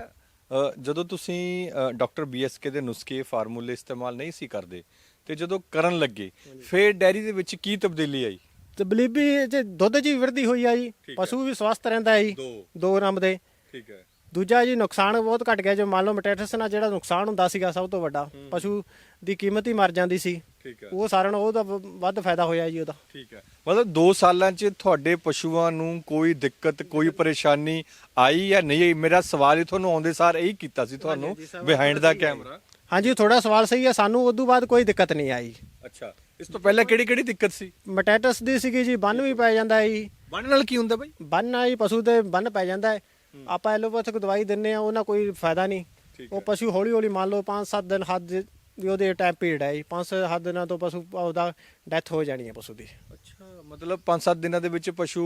Speaker 1: ਅ, ਜਦੋਂ ਤੁਸੀਂ ਡਾਕਟਰ ਬੀਐਸਕੇ ਦੇ ਨੁਸਖੇ ਫਾਰਮੂਲੇ ਇਸਤੇਮਾਲ ਨਹੀਂ ਸੀ ਕਰਦੇ ਤੇ ਜਦੋਂ ਕਰਨ ਲੱਗੇ ਫਿਰ ਡੈਰੀ ਦੇ ਵਿੱਚ ਕੀ ਤਬਦੀਲੀ ਆਈ?
Speaker 2: ਤੇ ਬਲੀਬੀ ਜੇ ਦੁੱਧ ਚ ਵੀ ਵਿਰਧੀ ਹੋਈ ਆ ਜੀ ਪਸ਼ੂ ਵੀ ਸਵਸਥ ਰਹਿੰਦਾ ਹੈ ਜੀ
Speaker 1: ਦੋ।
Speaker 2: ਦੋ ਨੰਬ ਦੇ।
Speaker 1: ਠੀਕ ਹੈ।
Speaker 2: ਦੂਜਾ ਜੀ ਨੁਕਸਾਨ ਬਹੁਤ ਘਟ ਗਿਆ ਜੋ ਮੰਨ ਲਓ ਮਟੈਟਸ ਨਾਲ ਜਿਹੜਾ ਨੁਕਸਾਨ ਹੁੰਦਾ ਸੀਗਾ ਸਭ ਤੋਂ ਵੱਡਾ ਪਸ਼ੂ ਦੀ ਕੀਮਤ ਹੀ ਮਰ ਜਾਂਦੀ ਸੀ।
Speaker 1: ਠੀਕ ਹੈ।
Speaker 2: ਉਹ ਸਾਰਨ ਉਹਦਾ ਵੱਧ ਫਾਇਦਾ ਹੋਇਆ ਜੀ ਉਹਦਾ।
Speaker 1: ਠੀਕ ਹੈ। ਮਤਲਬ 2 ਸਾਲਾਂ 'ਚ ਤੁਹਾਡੇ ਪਸ਼ੂਆਂ ਨੂੰ ਕੋਈ ਦਿੱਕਤ ਕੋਈ ਪਰੇਸ਼ਾਨੀ ਆਈ ਜਾਂ ਨਹੀਂ ਆਈ? ਮੇਰਾ ਸਵਾਲ ਹੀ ਤੁਹਾਨੂੰ ਆਉਂਦੇ ਸਾਰ ਇਹੀ ਕੀਤਾ ਸੀ ਤੁਹਾਨੂੰ ਬਿਹਾਈਂਡ ਦਾ ਕੈਮਰਾ
Speaker 2: ਹਾਂਜੀ ਥੋੜਾ ਸਵਾਲ ਸਹੀ ਹੈ ਸਾਨੂੰ ਉਦੋਂ ਬਾਅਦ ਕੋਈ ਦਿੱਕਤ ਨਹੀਂ ਆਈ।
Speaker 1: ਅੱਛਾ। ਇਸ ਤੋਂ ਪਹਿਲਾਂ ਕਿਹੜੀ ਕਿਹੜੀ ਦਿੱਕਤ ਸੀ?
Speaker 2: ਮਟੈਟਸ ਦੀ ਸੀਗੀ ਜੀ ਬੰਨ ਵੀ ਪੈ ਜਾਂਦਾ ਹੈ ਜੀ
Speaker 1: ਬੰਨ ਨਾਲ ਕੀ ਹੁੰਦਾ ਬਾਈ?
Speaker 2: ਬੰਨ ਆ ਜੀ ਪਸ਼ੂ ਦੇ ਬੰਨ ਪੈ ਜਾਂਦਾ ਹੈ। ਆਪਾਂ ਐਲੋਪੈਥਿਕ ਦਵਾਈ ਦਿੰਨੇ ਆ ਉਹਨਾਂ ਕੋਈ ਫਾਇਦਾ ਨਹੀਂ। ਉਹ ਪਸ਼ੂ ਹੌਲੀ ਹੌਲੀ ਮੰਨ ਲਓ 5-7 ਦਿਨ ਹੱਦ ਵੀ ਉਹਦੇ ਟਾਈਮ ਪੀਰੀਅਡ ਹੈ ਜੀ। 5-7 ਦਿਨਾਂ ਤੋਂ ਪਸ਼ੂ ਉਹਦਾ ਡੈਥ ਹੋ ਜਾਣੀ ਹੈ ਪਸ਼ੂ ਦੀ।
Speaker 1: ਅੱਛਾ ਮਤਲਬ 5-7 ਦਿਨਾਂ ਦੇ ਵਿੱਚ ਪਸ਼ੂ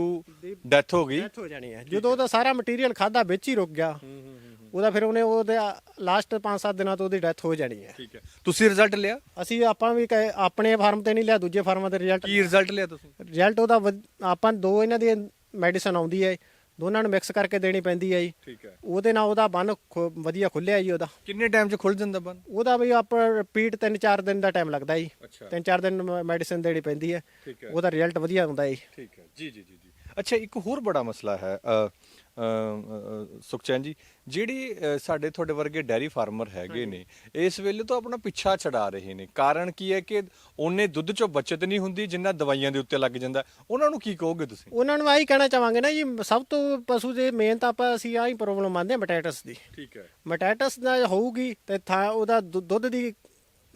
Speaker 1: ਡੈਥ ਹੋ ਗਈ।
Speaker 2: ਡੈਥ ਹੋ ਜਾਣੀ ਹੈ। ਜਦੋਂ ਉਹਦਾ ਸਾਰਾ ਮਟੀਰੀਅਲ ਖਾਦਾ ਵਿੱਚ ਹੀ ਰੁਕ ਗਿਆ। ਉਹਦਾ ਫਿਰ ਉਹਨੇ ਉਹਦੇ ਲਾਸਟ 5-7 ਦਿਨਾਂ ਤੋਂ ਉਹਦੀ ਡੈਥ ਹੋ ਜਾਣੀ ਹੈ।
Speaker 1: ਠੀਕ ਹੈ। ਤੁਸੀਂ ਰਿਜ਼ਲਟ ਲਿਆ?
Speaker 2: ਅਸੀਂ ਆਪਾਂ ਵੀ ਕਹੇ- ਆਪਣੇ ਫਾਰਮ ਤੇ ਨਹੀਂ ਲਿਆ ਦੂਜੇ ਫਾਰਮਾਂ ਤੇ ਰਿਜ਼ਲਟ
Speaker 1: ਕੀ ਰਿਜ਼ਲਟ ਲਿਆ ਤੁਸੀਂ?
Speaker 2: ਰਿਜ਼ਲਟ ਉਹਦਾ ਵਧ- ਆਪਾਂ ਦੋ ਇਹਨਾਂ ਦੀ ਮੈਡੀਸਨ ਆਉਂਦੀ ਹੈ ਦੋਨਾਂ ਨੂੰ ਮਿਕਸ ਕਰਕੇ ਦੇਣੀ ਪੈਂਦੀ ਹੈ ਜੀ।
Speaker 1: ਠੀਕ ਹੈ।
Speaker 2: ਉਹਦੇ ਨਾਲ ਉਹਦਾ ਬੰਨ ਖੁ- ਵਧੀਆ ਖੁੱਲਿਆ ਜੀ ਉਹਦਾ।
Speaker 1: ਕਿੰਨੇ ਟਾਈਮ 'ਚ ਖੁੱਲ ਜਾਂਦਾ ਬੰਨ?
Speaker 2: ਉਹਦਾ ਵੀ ਆਪਾਂ ਰਿਪੀਟ 3-4 ਦਿਨ ਦਾ ਟਾਈਮ ਲੱਗਦਾ ਜੀ।
Speaker 1: ਅੱਛਾ।
Speaker 2: 3-4 ਦਿਨ ਮੈਡੀਸਨ ਦੇਣੀ ਪੈਂਦੀ ਹੈ।
Speaker 1: ਠੀਕ ਹੈ।
Speaker 2: ਉਹਦਾ ਰਿਜ਼ਲਟ ਵਧੀਆ ਹੁੰਦਾ ਜੀ।
Speaker 1: ਠੀਕ ਹੈ। ਜੀ ਜੀ ਜੀ ਜੀ। ਅੱਛਾ ਇੱਕ ਹੋਰ ਬੜਾ ਮਸਲਾ ਹੈ। ਅ, ਸੁਖਚੈਨ ਜੀ ਜਿਹੜੀ ਸਾਡੇ ਤੁਹਾਡੇ ਵਰਗੇ ਡੈਰੀ ਫਾਰਮਰ ਹੈਗੇ ਨੇ ਇਸ ਵੇਲੇ ਤੋਂ ਆਪਣਾ ਪਿੱਛਾ ਛਡਾ ਰਹੇ ਨੇ। ਕਾਰਨ ਕੀ ਹੈ ਕਿ ਉਹਨੇ ਦੁੱਧ ਚੋਂ ਬਚਤ ਨਹੀਂ ਹੁੰਦੀ ਜਿੰਨਾ ਦਵਾਈਆਂ ਦੇ ਉੱਤੇ ਲੱਗ ਜਾਂਦਾ। ਉਹਨਾਂ ਨੂੰ ਕੀ ਕਹੋਗੇ ਤੁਸੀਂ?
Speaker 2: ਉਹਨਾਂ ਨੂੰ ਆਹੀ ਕਹਿਣਾ ਚਾਹਾਂਗੇ ਨਾ ਜੀ ਸਭ ਤੋਂ ਪਸ਼ੂ ਦੇ ਮੇਨ ਤਾਂ ਆਪਾਂ ਅਸੀਂ ਆਹੀ ਪ੍ਰੋਬਲਮ ਮੰਨਦੇ ਹਾਂ ਮਟੈਟਸ ਦੀ।
Speaker 1: ਠੀਕ ਹੈ।
Speaker 2: ਮਟੈਟਸ ਦਾ ਹੋਊਗੀ ਤੇ ਥਾਂ ਉਹਦਾ ਦੁੱਧ ਦੀ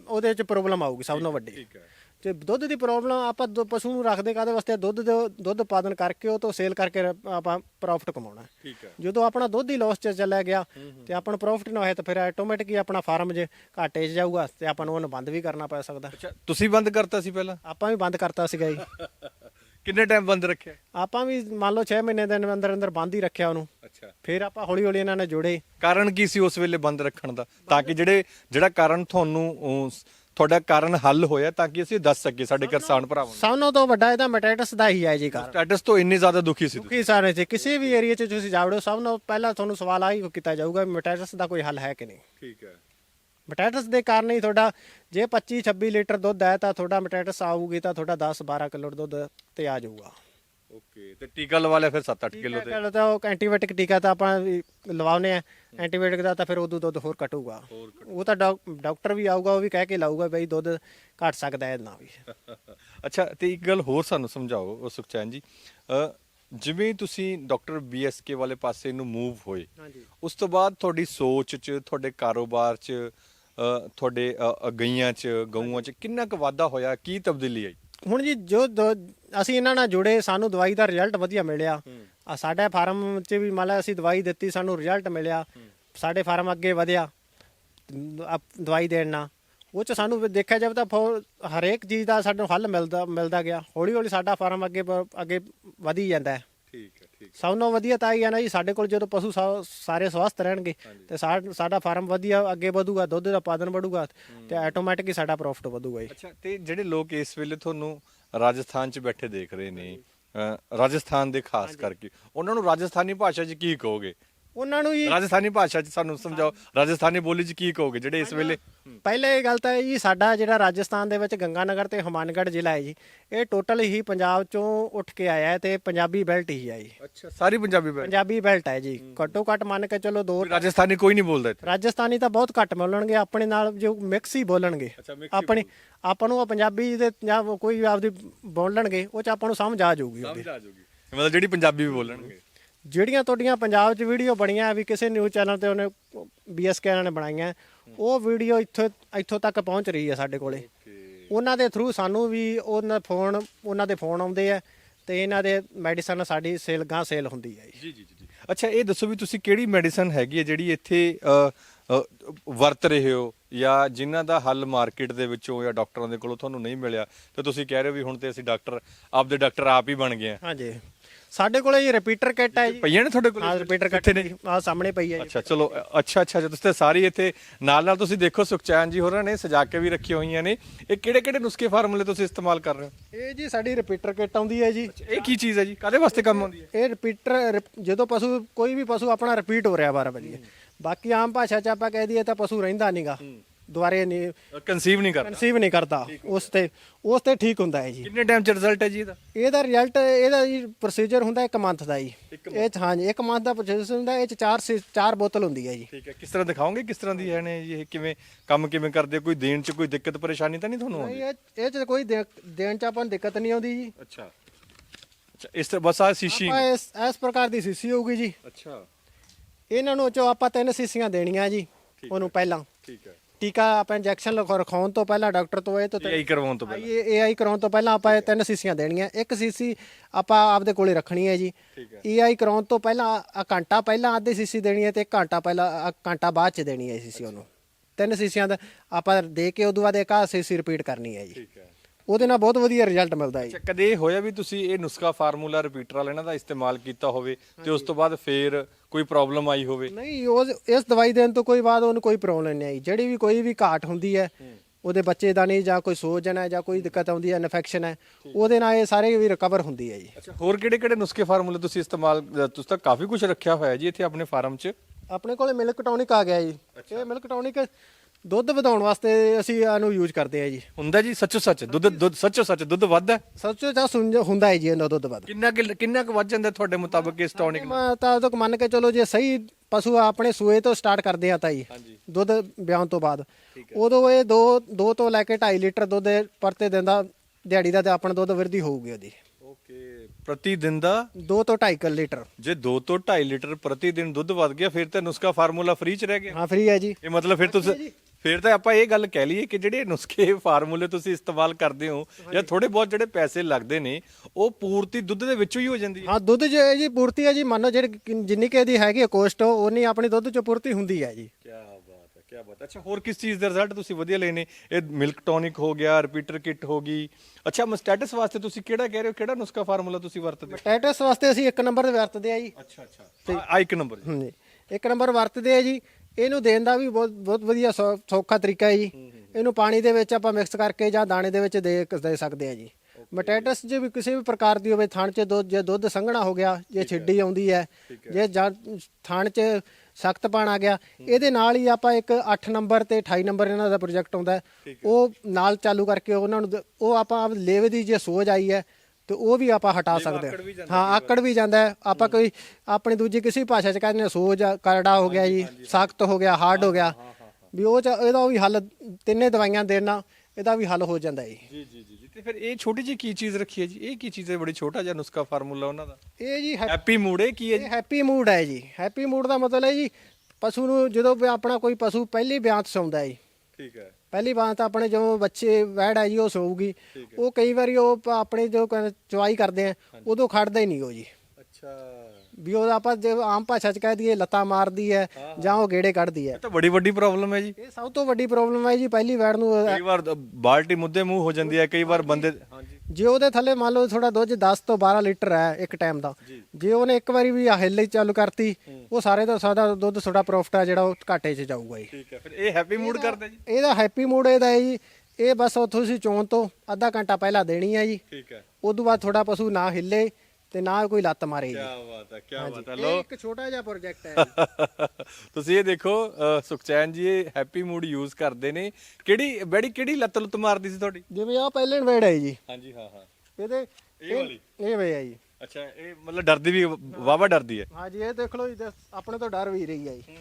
Speaker 2: ਉਹਦੇ ਚ ਪ੍ਰੋਬਲਮ ਆਊਗੀ ਸਭ ਤੋਂ ਵੱਡੀ।
Speaker 1: ਠੀਕ ਹੈ।
Speaker 2: ਜੇ ਦੁੱਧ ਦੀ ਪ੍ਰੋਬਲਮ ਆਪਾਂ ਪਸ਼ੂ ਨੂੰ ਰੱਖਦੇ ਕਾਦੇ ਵਾਸਤੇ? ਦੁੱਧ ਦੇ ਦੁੱਧ ਉਤਪਾਦਨ ਕਰਕੇ ਉਹ ਤੋਂ ਸੇਲ ਕਰਕੇ ਆਪਾਂ ਪ੍ਰੋਫਿਟ ਕਮਾਉਣਾ।
Speaker 1: ਠੀਕ ਹੈ।
Speaker 2: ਜਦੋਂ ਆਪਣਾ ਦੁੱਧ ਹੀ ਲਾਸ ਚ ਚਲਾ ਗਿਆ ਤੇ ਆਪਾਂ ਨੂੰ ਪ੍ਰੋਫਿਟ ਨਾ ਹੋਇਆ ਤਾਂ ਫਿਰ ਆਟੋਮੈਟਿਕ ਹੀ ਆਪਣਾ ਫਾਰਮ ਜੇ ਘਾਟੇ 'ਚ ਜਾਊਗਾ ਤੇ ਆਪਾਂ ਨੂੰ ਉਹਨੂੰ ਬੰਦ ਵੀ ਕਰਨਾ ਪੈ ਸਕਦਾ।
Speaker 1: ਅੱਛਾ ਤੁਸੀਂ ਬੰਦ ਕਰਤਾ ਸੀ ਪਹਿਲਾਂ?
Speaker 2: ਆਪਾਂ ਵੀ ਬੰਦ ਕਰਤਾ ਸੀਗਾ ਜੀ। [laughs]
Speaker 1: ਕਿੰਨੇ ਟਾਈਮ ਬੰਦ ਰੱਖਿਆ?
Speaker 2: ਆਪਾਂ ਵੀ ਮੰਨ ਲਓ 6 ਮਹੀਨੇ ਦੇ ਅੰਦਰ ਅੰਦਰ ਬੰਦ ਹੀ ਰੱਖਿਆ ਉਹਨੂੰ।
Speaker 1: ਅੱਛਾ।
Speaker 2: ਫਿਰ ਆਪਾਂ ਹੌਲੀ ਹੌਲੀ ਇਹਨਾਂ ਨੇ ਜੋੜੇ।
Speaker 1: ਕਾਰਨ ਕੀ ਸੀ ਉਸ ਵੇਲੇ ਬੰਦ ਰੱਖਣ ਦਾ? ਤਾਂ ਕਿ ਜਿਹੜੇ ਜਿਹੜਾ ਕਾਰਨ ਤੁਹਾਨੂੰ ਤੁਹਾਡਾ ਕਾਰਨ ਹੱਲ ਹੋਇਆ ਤਾਂ ਕਿ ਅਸੀਂ ਦੱਸ ਸਕੀਏ ਸਾਡੇ ਕਿਸਾਨ ਭਰਾਵਾਂ ਨੂੰ।
Speaker 2: ਸਭ ਨਾਲੋਂ ਤੋਂ ਵੱਡਾ ਇਹਦਾ ਮੈਟਾਈਟਸ ਦਾ ਹੀ ਹੈ ਜੀ ਕਾਰਨ।
Speaker 1: ਸਟੇਟਸ ਤੋਂ ਇੰਨੇ ਜ਼ਿਆਦਾ ਦੁਖੀ ਸੀ ਤੁਸੀਂ?
Speaker 2: ਦੁਖੀ ਸਾਰੇ ਚ ਕਿਸੇ ਵੀ ਏਰੀਆ 'ਚ ਤੁਸੀਂ ਜਾਵੜੋ ਸਭ ਨਾਲੋਂ ਪਹਿਲਾਂ ਤੁਹਾਨੂੰ ਸਵਾਲ ਆਹੀ ਕੀਤਾ ਜਾਊਗਾ ਮੈਟਾਈਟਸ ਦਾ ਕੋਈ ਹੱਲ ਹੈ ਕਿ ਨਹੀਂ।
Speaker 1: ਠੀਕ ਹੈ।
Speaker 2: ਮੈਟਾਈਟਸ ਦੇ ਕਾਰਨ ਹੀ ਤੁਹਾਡਾ ਜੇ 25 26 ਲੀਟਰ ਦੁੱਧ ਹੈ ਤਾਂ ਤੁਹਾਡਾ ਮੈਟਾਈਟਸ ਆਊਗੀ ਤਾਂ ਤੁਹਾਡਾ 10 12 ਕਿਲੋ ਦੁੱਧ ਤੇ ਆ ਜਾਊਗਾ।
Speaker 1: ਓਕੇ ਤੇ ਟੀਕਾ ਲਵਾ ਲਿਆ ਫਿਰ 7-8 ਕਿਲੋ ਤੇ?
Speaker 2: ਤਾਂ ਉਹ ਐਂਟੀਬਾਇਓਟਿਕ ਟੀਕਾ ਤਾਂ ਆਪਾਂ ਵੀ ਲਵਾਉਨੇ ਆ ਐਂਟੀਬਾਇਓਟਿਕ ਦਾ ਤਾਂ ਫਿਰ ਉਦੋਂ ਦੁੱਧ ਹੋਰ ਘਟੂਗਾ। ਉਹ ਤਾਂ ਡਾਕ- ਡਾਕਟਰ ਵੀ ਆਊਗਾ ਉਹ ਵੀ ਕਹਿ ਕੇ ਲਾਊਗਾ ਬਈ ਦੁੱਧ ਘਟ ਸਕਦਾ ਹੈ ਨਾ ਵੀ। [laughs]
Speaker 1: ਅੱਛਾ ਤੇ ਇੱਕ ਗੱਲ ਹੋਰ ਸਾਨੂੰ ਸਮਝਾਓ ਉਹ ਸੁਖਚੈਨ ਜੀ। ਅ, ਜਿਵੇਂ ਤੁਸੀਂ ਡਾਕਟਰ ਬੀਐਸਕੇ ਵਾਲੇ ਪਾਸੇ ਨੂੰ ਮੂਵ ਹੋਏ
Speaker 2: ਹਾਂਜੀ।
Speaker 1: ਉਸ ਤੋਂ ਬਾਅਦ ਤੁਹਾਡੀ ਸੋਚ 'ਚ ਤੁਹਾਡੇ ਕਾਰੋਬਾਰ 'ਚ ਅ, ਤੁਹਾਡੇ ਅ, ਅ, ਗਈਆਂ 'ਚ ਗਊਆਂ 'ਚ ਕਿੰਨਾ ਕੁ ਵਾਧਾ ਹੋਇਆ ਕੀ ਤਬਦੀਲੀ ਆਈ?
Speaker 2: ਹੁਣ ਜੀ ਜੋ ਦ- ਅਸੀਂ ਇਹਨਾਂ ਨਾਲ ਜੁੜੇ ਸਾਨੂੰ ਦਵਾਈ ਦਾ ਰਿਜ਼ਲਟ ਵਧੀਆ ਮਿਲਿਆ। ਆ ਸਾਡੇ ਫਾਰਮ 'ਚ ਵੀ ਮੰਨ ਲਾ ਅਸੀਂ ਦਵਾਈ ਦਿੱਤੀ ਸਾਨੂੰ ਰਿਜ਼ਲਟ ਮਿਲਿਆ। ਸਾਡੇ ਫਾਰਮ ਅੱਗੇ ਵਧਿਆ ਦ- ਆਪ- ਦਵਾਈ ਦੇਣ ਨਾਲ। ਉਹ ਚ ਸਾਨੂੰ ਵੀ ਦੇਖਿਆ ਜਾਵੇ ਤਾਂ ਫੋ- ਹਰੇਕ ਚੀਜ਼ ਦਾ ਸਾਨੂੰ ਹੱਲ ਮਿਲਦਾ ਮਿਲਦਾ ਗਿਆ। ਹੌਲੀ ਹੌਲੀ ਸਾਡਾ ਫਾਰਮ ਅੱਗੇ ਬ- ਅੱਗੇ ਵਧੀ ਜਾਂਦਾ ਹੈ।
Speaker 1: ਠੀਕ ਹੈ ਠੀਕ
Speaker 2: ਸਭ ਨਾਲੋਂ ਵਧੀਆ ਤਾਂ ਇਹ ਹੈ ਨਾ ਜੀ ਸਾਡੇ ਕੋਲ ਜਦੋਂ ਪਸ਼ੂ ਸਾ- ਸਾਰੇ ਸਵਸਥ ਰਹਿਣਗੇ ਤੇ ਸਾ- ਸਾਡਾ ਫਾਰਮ ਵਧੀਆ ਅੱਗੇ ਵਧੂਗਾ ਦੁੱਧ ਦਾ ਉਤਪਾਦਨ ਵਧੂਗਾ ਤੇ ਆਟੋਮੈਟਿਕ ਹੀ ਸਾਡਾ ਪ੍ਰੋਫਿਟ ਵਧੂਗਾ ਜੀ।
Speaker 1: ਅੱਛਾ ਤੇ ਜਿਹੜੇ ਲੋਕ ਇਸ ਵੇਲੇ ਤੁਹਾਨੂੰ ਰਾਜਸਥਾਨ 'ਚ ਬੈਠੇ ਦੇਖ ਰਹੇ ਨੇ ਅ, ਰਾਜਸਥਾਨ ਦੇ ਖਾਸ ਕਰਕੇ ਉਹਨਾਂ ਨੂੰ ਰਾਜਸਥਾਨੀ ਭਾਸ਼ਾ 'ਚ ਕੀ ਕਹੋਗੇ?
Speaker 2: ਉਹਨਾਂ ਨੂੰ ਜੀ
Speaker 1: ਰਾਜਸਥਾਨੀ ਭਾਸ਼ਾ 'ਚ ਸਾਨੂੰ ਸਮਝਾਓ। ਰਾਜਸਥਾਨੀ ਬੋਲੀ 'ਚ ਕੀ ਕਹੋਗੇ? ਜਿਹੜੇ ਇਸ ਵੇਲੇ
Speaker 2: ਪਹਿਲੇ ਇਹ ਗੱਲ ਤਾਂ ਇਹ ਜੀ ਸਾਡਾ ਜਿਹੜਾ ਰਾਜਸਥਾਨ ਦੇ ਵਿੱਚ ਗੰਗਾਨਗਰ ਤੇ ਹਮਾਨਗੜ੍ਹ ਜ਼ਿਲ੍ਹਾ ਹੈ ਜੀ ਇਹ ਟੋਟਲ ਹੀ ਪੰਜਾਬ ਚੋਂ ਉੱਠ ਕੇ ਆਇਆ ਹੈ ਤੇ ਪੰਜਾਬੀ ਬੈਲਟ ਹੀ ਹੈ ਜੀ।
Speaker 1: ਅੱਛਾ ਸਾਰੀ ਪੰਜਾਬੀ ਬੈਠ
Speaker 2: ਪੰਜਾਬੀ ਬੈਲਟ ਹੈ ਜੀ। ਘੱਟੋ ਘੱਟ ਮੰਨ ਕੇ ਚਲੋ ਦੋ
Speaker 1: ਰਾਜਸਥਾਨੀ ਕੋਈ ਨਹੀਂ ਬੋਲਦਾ ਇੱਥੇ?
Speaker 2: ਰਾਜਸਥਾਨੀ ਤਾਂ ਬਹੁਤ ਘੱਟ ਬੋਲਣਗੇ ਆਪਣੇ ਨਾਲ ਜੋ ਮਿਕਸ ਹੀ ਬੋਲਣਗੇ। ਆਪਣੀ ਆਪਾਂ ਨੂੰ ਉਹ ਪੰਜਾਬੀ ਦੇ ਜਾਂ ਕੋਈ ਆਪਦੀ ਬੋਲਣਗੇ ਉਹ ਚ ਆਪਾਂ ਨੂੰ ਸਮਝ ਆ ਜਾਊਗੀ ਉਹਦੀ।
Speaker 1: ਸਮਝ ਆ ਜਾਊਗੀ। ਮਤਲਬ ਜਿਹੜੀ ਪੰਜਾਬੀ ਵੀ ਬੋਲਣਗੇ।
Speaker 2: ਜਿਹੜੀਆਂ ਤੁਹਾਡੀਆਂ ਪੰਜਾਬ 'ਚ ਵੀਡੀਓ ਬਣੀਆਂ ਵੀ ਕਿਸੇ ਨਿਊਜ਼ ਚੈਨਲ ਤੇ ਉਹਨੇ ਬੀਐਸਕੇ ਵਾਲਿਆਂ ਨੇ ਬਣਾਈਆਂ ਉਹ ਵੀਡੀਓ ਇੱਥੋਂ ਇੱਥੋਂ ਤੱਕ ਪਹੁੰਚ ਰਹੀ ਹੈ ਸਾਡੇ ਕੋਲੇ। ਉਹਨਾਂ ਦੇ ਥਰੂ ਸਾਨੂੰ ਵੀ ਉਹਨਾਂ ਫੋਨ ਉਹਨਾਂ ਦੇ ਫੋਨ ਆਉਂਦੇ ਆ ਤੇ ਇਹਨਾਂ ਦੇ ਮੈਡੀਸਨ ਸਾਡੀ ਸੇਲ ਗਾਂ ਸੇਲ ਹੁੰਦੀ ਹੈ ਜੀ।
Speaker 1: ਜੀ ਜੀ ਅੱਛਾ ਇਹ ਦੱਸੋ ਵੀ ਤੁਸੀਂ ਕਿਹੜੀ ਮੈਡੀਸਨ ਹੈਗੀ ਹੈ ਜਿਹੜੀ ਇੱਥੇ ਵਰਤ ਰਹੇ ਹੋ ਜਾਂ ਜਿਨ੍ਹਾਂ ਦਾ ਹੱਲ ਮਾਰਕੀਟ ਦੇ ਵਿੱਚੋਂ ਜਾਂ ਡਾਕਟਰਾਂ ਦੇ ਕੋਲੋਂ ਤੁਹਾਨੂੰ ਨਹੀਂ ਮਿਲਿਆ? ਤੇ ਤੁਸੀਂ ਕਹਿ ਰਹੇ ਹੋ ਵੀ ਹੁਣ ਤੇ ਅਸੀਂ ਡਾਕਟਰ ਆਪਦੇ ਡਾਕਟਰ ਆਪ ਹੀ ਬਣ ਗਏ ਆ।
Speaker 2: ਹਾਂਜੀ। ਸਾਡੇ ਕੋਲੇ ਜੀ ਰਿਪੀਟਰ ਕਿੱਟ ਹੈ ਜੀ।
Speaker 1: ਪਈਆਂ ਨੇ ਤੁਹਾਡੇ ਕੋਲ?
Speaker 2: ਹਾਂ ਰਿਪੀਟਰ ਕਿੱਟ ਨੇ? ਆ ਸਾਹਮਣੇ ਪਈ ਹੈ ਜੀ।
Speaker 1: ਅੱਛਾ ਚਲੋ ਅ- ਅੱਛਾ ਅੱਛਾ ਜੀ, ਤੁਸੀਂ ਤੇ ਸਾਰੀ ਇੱਥੇ ਨਾਲ ਨਾਲ ਤੁਸੀਂ ਦੇਖੋ ਸੁਖਚੈਨ ਜੀ ਹੋਰਾਂ ਨੇ ਸਜਾ ਕੇ ਵੀ ਰੱਖੀਆਂ ਹੋਈਆਂ ਨੇ। ਇਹ ਕਿਹੜੇ ਕਿਹੜੇ ਨੁਸਖੇ ਫਾਰਮੂਲੇ ਤੁਸੀਂ ਇਸਤੇਮਾਲ ਕਰ ਰਹੇ ਹੋ?
Speaker 2: ਇਹ ਜੀ ਸਾਡੀ ਰਿਪੀਟਰ ਕਿੱਟ ਆਉਂਦੀ ਹੈ ਜੀ।
Speaker 1: ਇਹ ਕੀ ਚੀਜ਼ ਹੈ ਜੀ? ਕਾਦੇ ਵਾਸਤੇ ਕੰਮ ਆਉਂਦੀ ਹੈ?
Speaker 2: ਇਹ ਰਿਪੀਟਰ ਜਦੋਂ ਪਸ਼ੂ ਕੋਈ ਵੀ ਪਸ਼ੂ ਆਪਣਾ ਰਿਪੀਟ ਹੋ ਰਿਹਾ ਬਾਰ ਬਾਰੀ ਬਾਕੀ ਆਮ ਭਾਸ਼ਾ 'ਚ ਆਪਾਂ ਕਹਿ ਦਈਏ ਤਾਂ ਪਸ਼ੂ ਰਹਿੰਦਾ ਨਹੀਂਗਾ ਦੁਬਾਰੇ ਨਹੀਂ
Speaker 1: ਕਨਸੀਵ ਨਹੀਂ ਕਰਦਾ।
Speaker 2: ਕਨਸੀਵ ਨਹੀਂ ਕਰਦਾ। ਉਸ ਤੇ ਉਸ ਤੇ ਠੀਕ ਹੁੰਦਾ ਹੈ ਜੀ।
Speaker 1: ਕਿੰਨੇ ਟਾਈਮ ਚ ਰਿਜ਼ਲਟ ਹੈ ਜੀ ਇਹਦਾ?
Speaker 2: ਇਹਦਾ ਰਿਜ਼ਲਟ ਇਹਦਾ ਜੀ ਪ੍ਰੋਸੀਜਰ ਹੁੰਦਾ ਇੱਕ ਮੰਥ ਦਾ ਜੀ। ਇਹ 'ਚ ਹਾਂਜੀ ਇੱਕ ਮੰਥ ਦਾ ਪ੍ਰੋਸੀਜਰ ਹੁੰਦਾ ਇਹ ਚ ਚਾਰ ਸੀ- ਚਾਰ ਬੋਤਲ ਹੁੰਦੀ ਹੈ ਜੀ।
Speaker 1: ਠੀਕ ਹੈ। ਕਿਸ ਤਰ੍ਹਾਂ ਦਿਖਾਓਗੇ ਕਿਸ ਤਰ੍ਹਾਂ ਦੀ ਹੈ ਨੇ ਇਹ ਕਿਵੇਂ ਕੰਮ ਕਿਵੇਂ ਕਰਦੇ ਕੋਈ ਦੇਣ ਚ ਕੋਈ ਦਿੱਕਤ ਪਰੇਸ਼ਾਨੀ ਤਾਂ ਨਹੀਂ ਤੁਹਾਨੂੰ ਆਉਂਦੀ?
Speaker 2: ਨਹੀਂ ਇਹ ਇਹ ਚ ਕੋਈ ਦੇ- ਦੇਣ ਚ ਆਪਾਂ ਨੂੰ ਦਿੱਕਤ ਨਹੀਂ ਆਉਂਦੀ ਜੀ।
Speaker 1: ਅੱਛਾ। ਅੱਛਾ ਇਸ ਤਰ੍ਹਾਂ ਬਸ ਆ ਸ਼ੀਸ਼ੀ।
Speaker 2: ਆਪਾਂ ਇਸ ਇਸ ਪ੍ਰਕਾਰ ਦੀ ਸੀਸੀ ਹੋਊਗੀ ਜੀ।
Speaker 1: ਅੱਛਾ।
Speaker 2: ਇਹਨਾਂ ਨੂੰ ਚੋ ਆਪਾਂ ਤਿੰਨ ਸੀਸੀਆਂ ਦੇਣੀਆਂ ਜੀ ਉਹਨੂੰ ਪਹਿਲਾਂ।
Speaker 1: ਠੀਕ ਹੈ।
Speaker 2: ਟੀਕਾ ਆਪਾਂ ਇੰਜੈਕਸ਼ਨ ਰਖਾਉਣ ਤੋਂ ਪਹਿਲਾਂ ਡਾਕਟਰ ਤੋਂ ਇਹ ਤੋਂ
Speaker 1: ਇਹ ਕਰਵਾਉਣ ਤੋਂ ਪਹਿਲਾਂ।
Speaker 2: ਏਆਈ ਕਰਾਉਣ ਤੋਂ ਪਹਿਲਾਂ ਆਪਾਂ ਇਹ ਤਿੰਨ ਸੀਸੀਆਂ ਦੇਣੀਆਂ। ਇੱਕ ਸੀਸੀ ਆਪਾਂ ਆਪਦੇ ਕੋਲੇ ਰੱਖਣੀ ਹੈ ਜੀ। ਏਆਈ ਕਰਾਉਣ ਤੋਂ ਪਹਿਲਾਂ ਆ ਘੰਟਾ ਪਹਿਲਾਂ ਅੱਧੀ ਸੀਸੀ ਦੇਣੀ ਹੈ ਤੇ ਇੱਕ ਘੰਟਾ ਪਹਿਲਾਂ ਘੰਟਾ ਬਾਅਦ ਚ ਦੇਣੀ ਹੈ ਸੀਸੀ ਉਹਨੂੰ। ਤਿੰਨ ਸੀਸੀਆਂ ਦਾ ਆਪਾਂ ਦੇ ਕੇ ਉਦੋਂ ਬਾਅਦ ਇੱਕ ਆ ਸੀਸੀ ਰਿਪੀਟ ਕਰਨੀ ਹੈ ਜੀ। ਉਹਦੇ ਨਾਲ ਬਹੁਤ ਵਧੀਆ ਰਿਜ਼ਲਟ ਮਿਲਦਾ ਹੈ ਜੀ
Speaker 1: ਕਦੇ ਹੋਇਆ ਵੀ ਤੁਸੀਂ ਇਹ ਨੁਸਖਾ ਫਾਰਮੂਲਾ ਰਿਪੀਟਰ ਵਾਲਾ ਇਹਨਾਂ ਦਾ ਇਸਤੇਮਾਲ ਕੀਤਾ ਹੋਵੇ ਤੇ ਉਸ ਤੋਂ ਬਾਅਦ ਫੇਰ ਕੋਈ ਪ੍ਰੋਬਲਮ ਆਈ ਹੋਵੇ।
Speaker 2: ਨਹੀਂ ਉਹ ਇਸ ਦਵਾਈ ਦੇਣ ਤੋਂ ਕੋਈ ਬਾਅਦ ਉਹਨੂੰ ਕੋਈ ਪ੍ਰੋਬਲਮ ਨਹੀਂ ਆਈ। ਜਿਹੜੀ ਵੀ ਕੋਈ ਵੀ ਘਾਟ ਹੁੰਦੀ ਹੈ ਉਹਦੇ ਬੱਚੇ ਦਾ ਨਹੀਂ ਜਾਂ ਕੋਈ ਸੋਜਨ ਹੈ ਜਾਂ ਕੋਈ ਦਿੱਕਤ ਆਉਂਦੀ ਹੈ ਇਨਫੈਕਸ਼ਨ ਹੈ ਉਹਦੇ ਨਾਲ ਇਹ ਸਾਰੇ ਵੀ ਰਿਕਵਰ ਹੁੰਦੀ ਹੈ ਜੀ।
Speaker 1: ਹੋਰ ਕਿਹੜੇ ਕਿਹੜੇ ਨੁਸਖੇ ਫਾਰਮੂਲੇ ਤੁਸੀਂ ਇਸਤੇਮਾਲ ਤੁਸੀਂ ਤਾਂ ਕਾਫੀ ਕੁਝ ਰੱਖਿਆ ਹੋਇਆ ਜੀ ਇੱਥੇ ਆਪਣੇ ਫਾਰਮ 'ਚ।
Speaker 2: ਆਪਣੇ ਕੋਲੇ ਮਿਲਕ ਟੌਨਿਕ ਆ ਗਿਆ ਜੀ। ਇਹ ਮਿਲਕ ਟੌਨਿਕ ਦੁੱਧ ਵਧਾਉਣ ਵਾਸਤੇ ਅਸੀਂ ਇਹਨੂੰ ਯੂਜ਼ ਕਰਦੇ ਆ ਜੀ।
Speaker 1: ਹੁੰਦਾ ਜੀ ਸੱਚੋ ਸੱਚ ਦੁੱਧ ਦੁੱਧ ਸੱਚੋ ਸੱਚ ਦੁੱਧ ਵੱਧਦਾ ਹੈ?
Speaker 2: ਸੱਚੋ ਚਾ ਹੁੰਦਾ ਹੈ ਜੀ ਇਹਨਾਂ ਦੁੱਧ ਵੱਧ।
Speaker 1: ਕਿੰਨਾ ਕਿ ਕਿੰਨਾ ਕੁ ਵੱਧ ਜਾਂਦਾ ਤੁਹਾਡੇ ਮੁਤਾਬਕ ਇਸ ਟੌਨਿਕ ਨਾਲ
Speaker 2: ਮੈਂ ਤਾਂ ਉਦੋਂ ਮੰਨ ਕੇ ਚਲੋ ਜੇ ਸਹੀ ਪਸ਼ੂ ਆਪਣੇ ਸੂਏ ਤੋਂ ਸਟਾਰਟ ਕਰਦੇ ਆ ਤਾਂ ਜੀ ਦੁੱਧ ਵਿਆਉਣ ਤੋਂ ਬਾਅਦ। ਉਦੋਂ ਇਹ 2 2 ਤੋਂ ਲੈ ਕੇ 2.5 ਲੀਟਰ ਦੁੱਧ ਪਰਤੇ ਦਿੰਦਾ ਦਿਹਾੜੀ ਦਾ ਤੇ ਆਪਣਾ ਦੁੱਧ ਵਿਰਦੀ ਹੋਊਗੀ ਉਹਦੀ।
Speaker 1: ਓਕੇ ਪ੍ਰਤੀ ਦਿਨ ਦਾ?
Speaker 2: 2 ਤੋਂ 2.5 ਲੀਟਰ।
Speaker 1: ਜੇ 2 ਤੋਂ 2.5 ਲੀਟਰ ਪ੍ਰਤੀ ਦਿਨ ਦੁੱਧ ਵੱਧ ਗਿਆ ਫਿਰ ਤਾਂ ਨੁਸਖਾ ਫਾਰਮੂਲਾ ਫ੍ਰੀ ਚ ਰਹਿ ਗਿਆ।
Speaker 2: ਹਾਂ ਫ੍ਰੀ ਹੈ ਜੀ।
Speaker 1: ਇਹ ਮਤਲਬ ਫਿਰ ਤੁਸੀਂ ਫਿਰ ਤਾਂ ਆਪਾਂ ਇਹ ਗੱਲ ਕਹਿ ਲਈਏ ਕਿ ਜਿਹੜੇ ਨੁਸਖੇ ਫਾਰਮੂਲੇ ਤੁਸੀਂ ਇਸਤੇਮਾਲ ਕਰਦੇ ਹੋ ਜਾਂ ਥੋੜੇ ਬਹੁਤ ਜਿਹੜੇ ਪੈਸੇ ਲੱਗਦੇ ਨੇ ਉਹ ਪੂਰਤੀ ਦੁੱਧ ਦੇ ਵਿੱਚੋਂ ਹੀ ਹੋ ਜਾਂਦੀ ਹੈ।
Speaker 2: ਹਾਂ ਦੁੱਧ ਜੋ ਹੈ ਜੀ ਪੂਰਤੀ ਹੈ ਜੀ ਮੰਨੋ ਜਿਹੜੀ ਜਿੰਨੀ ਕਿ ਇਹਦੀ ਹੈਗੀ ਕੋਸਟ ਉਨੀ ਆਪਣੀ ਦੁੱਧ ਚ ਪੂਰਤੀ ਹੁੰਦੀ ਹੈ ਜੀ।
Speaker 1: ਕੀ ਬਾਤ ਹੈ ਕੀ ਬਾਤ ਹੈ। ਅੱਛਾ ਹੋਰ ਕਿਸ ਚੀਜ਼ ਦੇ ਰਿਜ਼ਲਟ ਤੁਸੀਂ ਵਧੀਆ ਲਏ ਨੇ? ਇਹ ਮਿਲਕ ਟੌਨਿਕ ਹੋ ਗਿਆ ਰਿਪੀਟਰ ਕਿਟ ਹੋ ਗਈ। ਅੱਛਾ ਮਸਟੈਟਸ ਵਾਸਤੇ ਤੁਸੀਂ ਕਿਹੜਾ ਕਹਿ ਰਹੇ ਹੋ ਕਿਹੜਾ ਨੁਸਖਾ ਫਾਰਮੂਲਾ ਤੁਸੀਂ ਵਰਤਦੇ ਹੋ?
Speaker 2: ਟੈਟਸ ਵਾਸਤੇ ਅਸੀਂ ਇੱਕ ਨੰਬਰ ਵਰਤਦੇ ਆ ਜੀ।
Speaker 1: ਅੱਛਾ ਅੱਛਾ। ਆ ਇੱਕ ਨੰਬਰ
Speaker 2: ਹਾਂਜੀ। ਇੱਕ ਨੰਬਰ ਵਰਤਦੇ ਆ ਜੀ। ਇਹਨੂੰ ਦੇਣ ਦਾ ਵੀ ਬਹੁਤ ਬਹੁਤ ਵਧੀਆ ਸੌ- ਸੌਖਾ ਤਰੀਕਾ ਹੈ ਜੀ। ਇਹਨੂੰ ਪਾਣੀ ਦੇ ਵਿੱਚ ਆਪਾਂ ਮਿਕਸ ਕਰਕੇ ਜਾਂ ਦਾਣੇ ਦੇ ਵਿੱਚ ਦੇ ਦੇ ਸਕਦੇ ਆ ਜੀ। ਮਟੈਟਸ ਜੇ ਵੀ ਕਿਸੇ ਵੀ ਪ੍ਰਕਾਰ ਦੀ ਹੋਵੇ ਥਣ 'ਚ ਦੁੱਧ ਜੇ ਦੁੱਧ ਸੰਘਣਾ ਹੋ ਗਿਆ ਜੇ ਛਿੱਡੀ ਆਉਂਦੀ ਹੈ ਜੇ ਜਾਂ ਥਣ 'ਚ ਸਖਤ ਪਾਣ ਆ ਗਿਆ ਇਹਦੇ ਨਾਲ ਹੀ ਆਪਾਂ ਇੱਕ 8 ਨੰਬਰ ਤੇ 28 ਨੰਬਰ ਇਹਨਾਂ ਦਾ ਪ੍ਰੋਜੈਕਟ ਆਉਂਦਾ ਹੈ। ਉਹ ਨਾਲ ਚਾਲੂ ਕਰਕੇ ਉਹਨਾਂ ਨੂੰ ਦ- ਉਹ ਆਪਾਂ ਆਪ ਲੇਵੇ ਦੀ ਜੇ ਸੋਜ ਆਈ ਹੈ ਤੇ ਉਹ ਵੀ ਆਪਾਂ ਹਟਾ ਸਕਦੇ ਹਾਂ। ਹਾਂ ਆਕੜ ਵੀ ਜਾਂਦਾ ਹੈ। ਆਪਾਂ ਕੋਈ ਆਪਣੀ ਦੂਜੀ ਕਿਸੇ ਭਾਸ਼ਾ ਚ ਕਹਿੰਦੇ ਨੇ ਸੋਜ ਕਰੜਾ ਹੋ ਗਿਆ ਜੀ ਸਖਤ ਹੋ ਗਿਆ ਹਾਰਡ ਹੋ ਗਿਆ। ਵੀ ਉਹ ਇਹਦਾ ਵੀ ਹੱਲ ਤਿੰਨੇ ਦਵਾਈਆਂ ਦੇਣਾ ਇਹਦਾ ਵੀ ਹੱਲ ਹੋ ਜਾਂਦਾ ਜੀ।
Speaker 1: ਜੀ ਜੀ ਜੀ ਤੇ ਫਿਰ ਇਹ ਛੋਟੀ ਜੀ ਕੀ ਚੀਜ਼ ਰੱਖੀ ਹੈ ਜੀ? ਇਹ ਕੀ ਚੀਜ਼ ਹੈ ਬੜੀ ਛੋਟਾ ਜਿਹਾ ਨੁਸਖਾ ਫਾਰਮੂਲਾ ਉਹਨਾਂ ਦਾ?
Speaker 2: ਇਹ ਜੀ ਹੈ-
Speaker 1: ਹੈਪੀ ਮੂਡ ਇਹ ਕੀ ਹੈ ਜੀ?
Speaker 2: ਹੈਪੀ ਮੂਡ ਹੈ ਜੀ। ਹੈਪੀ ਮੂਡ ਦਾ ਮਤਲਬ ਹੈ ਜੀ ਪਸ਼ੂ ਨੂੰ ਜਦੋਂ ਆਪਣਾ ਕੋਈ ਪਸ਼ੂ ਪਹਿਲੀ ਬਿਆੰਤ ਸੌਂਦਾ ਹੈ ਜੀ।
Speaker 1: ਠੀਕ ਹੈ।
Speaker 2: ਪਹਿਲੀ ਬਾਤ ਤਾਂ ਆਪਣੇ ਜਦੋਂ ਬੱਚੇ ਵੈੜ ਹੈ ਜੀ ਉਹ ਸੌਊਗੀ। ਉਹ ਕਈ ਵਾਰੀ ਉਹ ਆਪਣੇ ਜੋ ਚਵਾਈ ਕਰਦੇ ਆ ਉਦੋਂ ਖੜਦਾ ਹੀ ਨਹੀਂ ਉਹ ਜੀ।
Speaker 1: ਅੱਛਾ।
Speaker 2: ਵੀ ਉਹ ਆਪਾਂ ਜੇ ਆਮ ਭਾਸ਼ਾ ਚ ਕਹਿ ਦਈਏ ਲੱਤਾਂ ਮਾਰਦੀ ਹੈ ਜਾਂ ਉਹ ਗੇੜੇ ਕੱਢਦੀ ਹੈ।
Speaker 1: ਇਹ ਤਾਂ ਬੜੀ ਵੱਡੀ ਪ੍ਰੋਬਲਮ ਹੈ ਜੀ।
Speaker 2: ਇਹ ਸਭ ਤੋਂ ਵੱਡੀ ਪ੍ਰੋਬਲਮ ਹੈ ਜੀ ਪਹਿਲੀ ਵੈੜ ਨੂੰ
Speaker 1: ਕਈ ਵਾਰ ਬਾਲਟੀ ਮੁੱਦੇ ਮੂੰਹ ਹੋ ਜਾਂਦੀ ਹੈ ਕਈ ਵਾਰ ਬੰਦੇ ਹਾਂਜੀ।
Speaker 2: ਜੇ ਉਹਦੇ ਥੱਲੇ ਮੰਨ ਲਓ ਥੋੜਾ ਦੁੱਧ 10 ਤੋਂ 12 ਲੀਟਰ ਹੈ ਇੱਕ ਟਾਈਮ ਦਾ ਜੇ। ਉਹਨੇ ਇੱਕ ਵਾਰੀ ਵੀ ਹਿੱਲ ਹੀ ਚਾਲੂ ਕਰਤੀ ਉਹ ਸਾਰੇ ਦਾ ਸਾਦਾ ਦੁੱਧ ਥੋੜਾ ਪ੍ਰੋਫਿਟ ਆ ਜਿਹੜਾ ਉਹ ਘਾਟੇ 'ਚ ਜਾਊਗਾ ਜੀ।
Speaker 1: ਠੀਕ ਹੈ ਫਿਰ ਇਹ ਹੈਪੀ ਮੂਡ ਕਰਦੇ ਜੀ?
Speaker 2: ਇਹਦਾ ਹੈਪੀ ਮੂਡ ਇਹਦਾ ਹੈ ਜੀ। ਇਹ ਬਸ ਉੱਥੋਂ ਤੁਸੀਂ ਚੋਣ ਤੋਂ ਅੱਧਾ ਘੰਟਾ ਪਹਿਲਾਂ ਦੇਣੀ ਹੈ ਜੀ।
Speaker 1: ਠੀਕ ਹੈ।
Speaker 2: ਉਦੋਂ ਬਾਅਦ ਥੋੜਾ ਪਸ਼ੂ ਨਾ ਹਿੱਲੇ ਤੇ ਨਾ ਕੋਈ ਲੱਤ ਮਾਰੇ ਜੀ
Speaker 1: ਕੀ ਬਾਤ ਹੈ ਕੀ ਬਾਤ ਹੈ।
Speaker 2: ਇਹ
Speaker 1: ਲੋ
Speaker 2: ਇੱਕ ਛੋਟਾ ਜਿਹਾ ਪ੍ਰੋਜੈਕਟ ਹੈ। ਜੀ। [laughs]
Speaker 1: ਤੁਸੀਂ ਇਹ ਦੇਖੋ ਅ, ਸੁਖਚੈਨ ਜੀ ਇਹ ਹੈਪੀ ਮੂਡ ਯੂਜ਼ ਕਰਦੇ ਨੇ। ਕਿਹੜੀ ਬੜੀ ਕਿਹੜੀ ਲੱਤ ਲੁੱਤ ਮਾਰਦੀ ਸੀ ਤੁਹਾਡੀ?
Speaker 2: ਜਿਵੇਂ ਆ ਪਹਿਲੇ ਵੇੜ ਹੈ ਜੀ।
Speaker 1: ਹਾਂਜੀ ਹਾਂ ਹਾਂ।
Speaker 2: ਇਹਦੇ
Speaker 1: ਇਹ ਵਾਲੀ?
Speaker 2: ਇਹ ਵੇ ਹੈ ਜੀ
Speaker 1: ਅੱਛਾ ਇਹ ਮਤਲਬ ਡਰਦੀ ਵੀ ਵਾਵਾ ਡਰਦੀ ਹੈ।
Speaker 2: ਹਾਂਜੀ ਇਹ ਦੇਖ ਲਓ ਜੀ ਆਪਣੇ ਤੋਂ ਡਰ ਵੀ ਰਹੀ ਹੈ ਜੀ।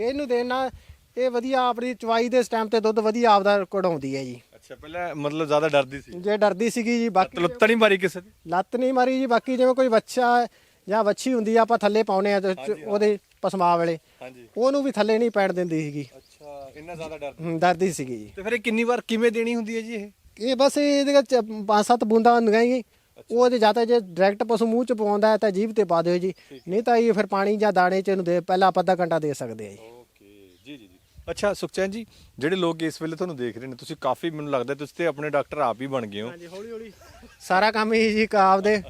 Speaker 2: ਇਹਨੂੰ ਦੇਣਾ ਇਹ ਵਧੀਆ ਆਪਣੀ ਚਵਾਈ ਦੇ ਟਾਈਮ ਤੇ ਦੁੱਧ ਵਧੀਆ ਆਪਦਾ ਕਢਾਉਂਦੀ ਹੈ ਜੀ।
Speaker 1: ਅੱਛਾ ਪਹਿਲਾਂ ਮਤਲਬ ਜ਼ਿਆਦਾ ਡਰਦੀ ਸੀ?
Speaker 2: ਜੇ ਡਰਦੀ ਸੀਗੀ ਜੀ ਬਾਕੀ
Speaker 1: ਲੁੱਤ ਨਹੀਂ ਮਾਰੀ ਕਿਸੇ ਦੀ?
Speaker 2: ਲੱਤ ਨਹੀਂ ਮਾਰੀ ਜੀ ਬਾਕੀ ਜਿਵੇਂ ਕੋਈ ਬੱਚਾ ਜਾਂ ਵੱਛੀ ਹੁੰਦੀ ਆ ਆਪਾਂ ਥੱਲੇ ਪਾਉਨੇ ਆ ਤੇ ਉਹਦੇ ਪਸਮਾ ਵੇਲੇ
Speaker 1: ਹਾਂਜੀ।
Speaker 2: ਉਹਨੂੰ ਵੀ ਥੱਲੇ ਨਹੀਂ ਪੈਣ ਦਿੰਦੀ ਸੀਗੀ।
Speaker 1: ਅੱਛਾ ਇੰਨਾ ਜ਼ਿਆਦਾ ਡਰਦੀ
Speaker 2: ਹਮ, ਡਰਦੀ ਸੀਗੀ ਜੀ।
Speaker 1: ਤੇ ਫਿਰ ਇਹ ਕਿੰਨੀ ਵਾਰ ਕਿਵੇਂ ਦੇਣੀ ਹੁੰਦੀ ਹੈ ਜੀ ਇਹ?
Speaker 2: ਇਹ ਬਸ ਇਹਦੇ ਵਿੱਚ ਪੰਜ ਸੱਤ ਬੂੰਦਾਂ ਹੁੰਦੀਆਂ ਜੀ। ਉਹ ਜੇ ਜਾਂ ਤਾਂ ਜੇ ਡਾਇਰੈਕਟ ਪਸ਼ੂ ਮੂੰਹ ਚ ਪਵਾਉਂਦਾ ਹੈ ਤਾਂ ਜੀਭ ਤੇ ਪਾ ਦਿਓ ਜੀ। ਨਹੀਂ ਤਾਂ ਇਹ ਫਿਰ ਪਾਣੀ ਜਾਂ ਦਾਣੇ ਚ ਇਹਨੂੰ ਦੇ ਪਹਿਲਾਂ ਆਪਾਂ ਅੱਧਾ ਘੰਟਾ ਦੇ ਸਕਦੇ ਆ ਜੀ।
Speaker 1: ਅੱਛਾ ਸੁਖਚੈਨ ਜੀ ਜਿਹੜੇ ਲੋਕ ਇਸ ਵੇਲੇ ਤੁਹਾਨੂੰ ਦੇਖ ਰਹੇ ਨੇ ਤੁਸੀਂ ਕਾਫੀ ਮੈਨੂੰ ਲੱਗਦਾ ਤੁਸੀਂ ਤੇ ਆਪਣੇ ਡਾਕਟਰ ਆਪ ਹੀ ਬਣ ਗਏ ਹੋ।
Speaker 2: ਹਾਂਜੀ ਹੌਲੀ ਹੌਲੀ ਸਾਰਾ ਕੰਮ ਹੀ ਜੀ ਕਾਬ ਦੇ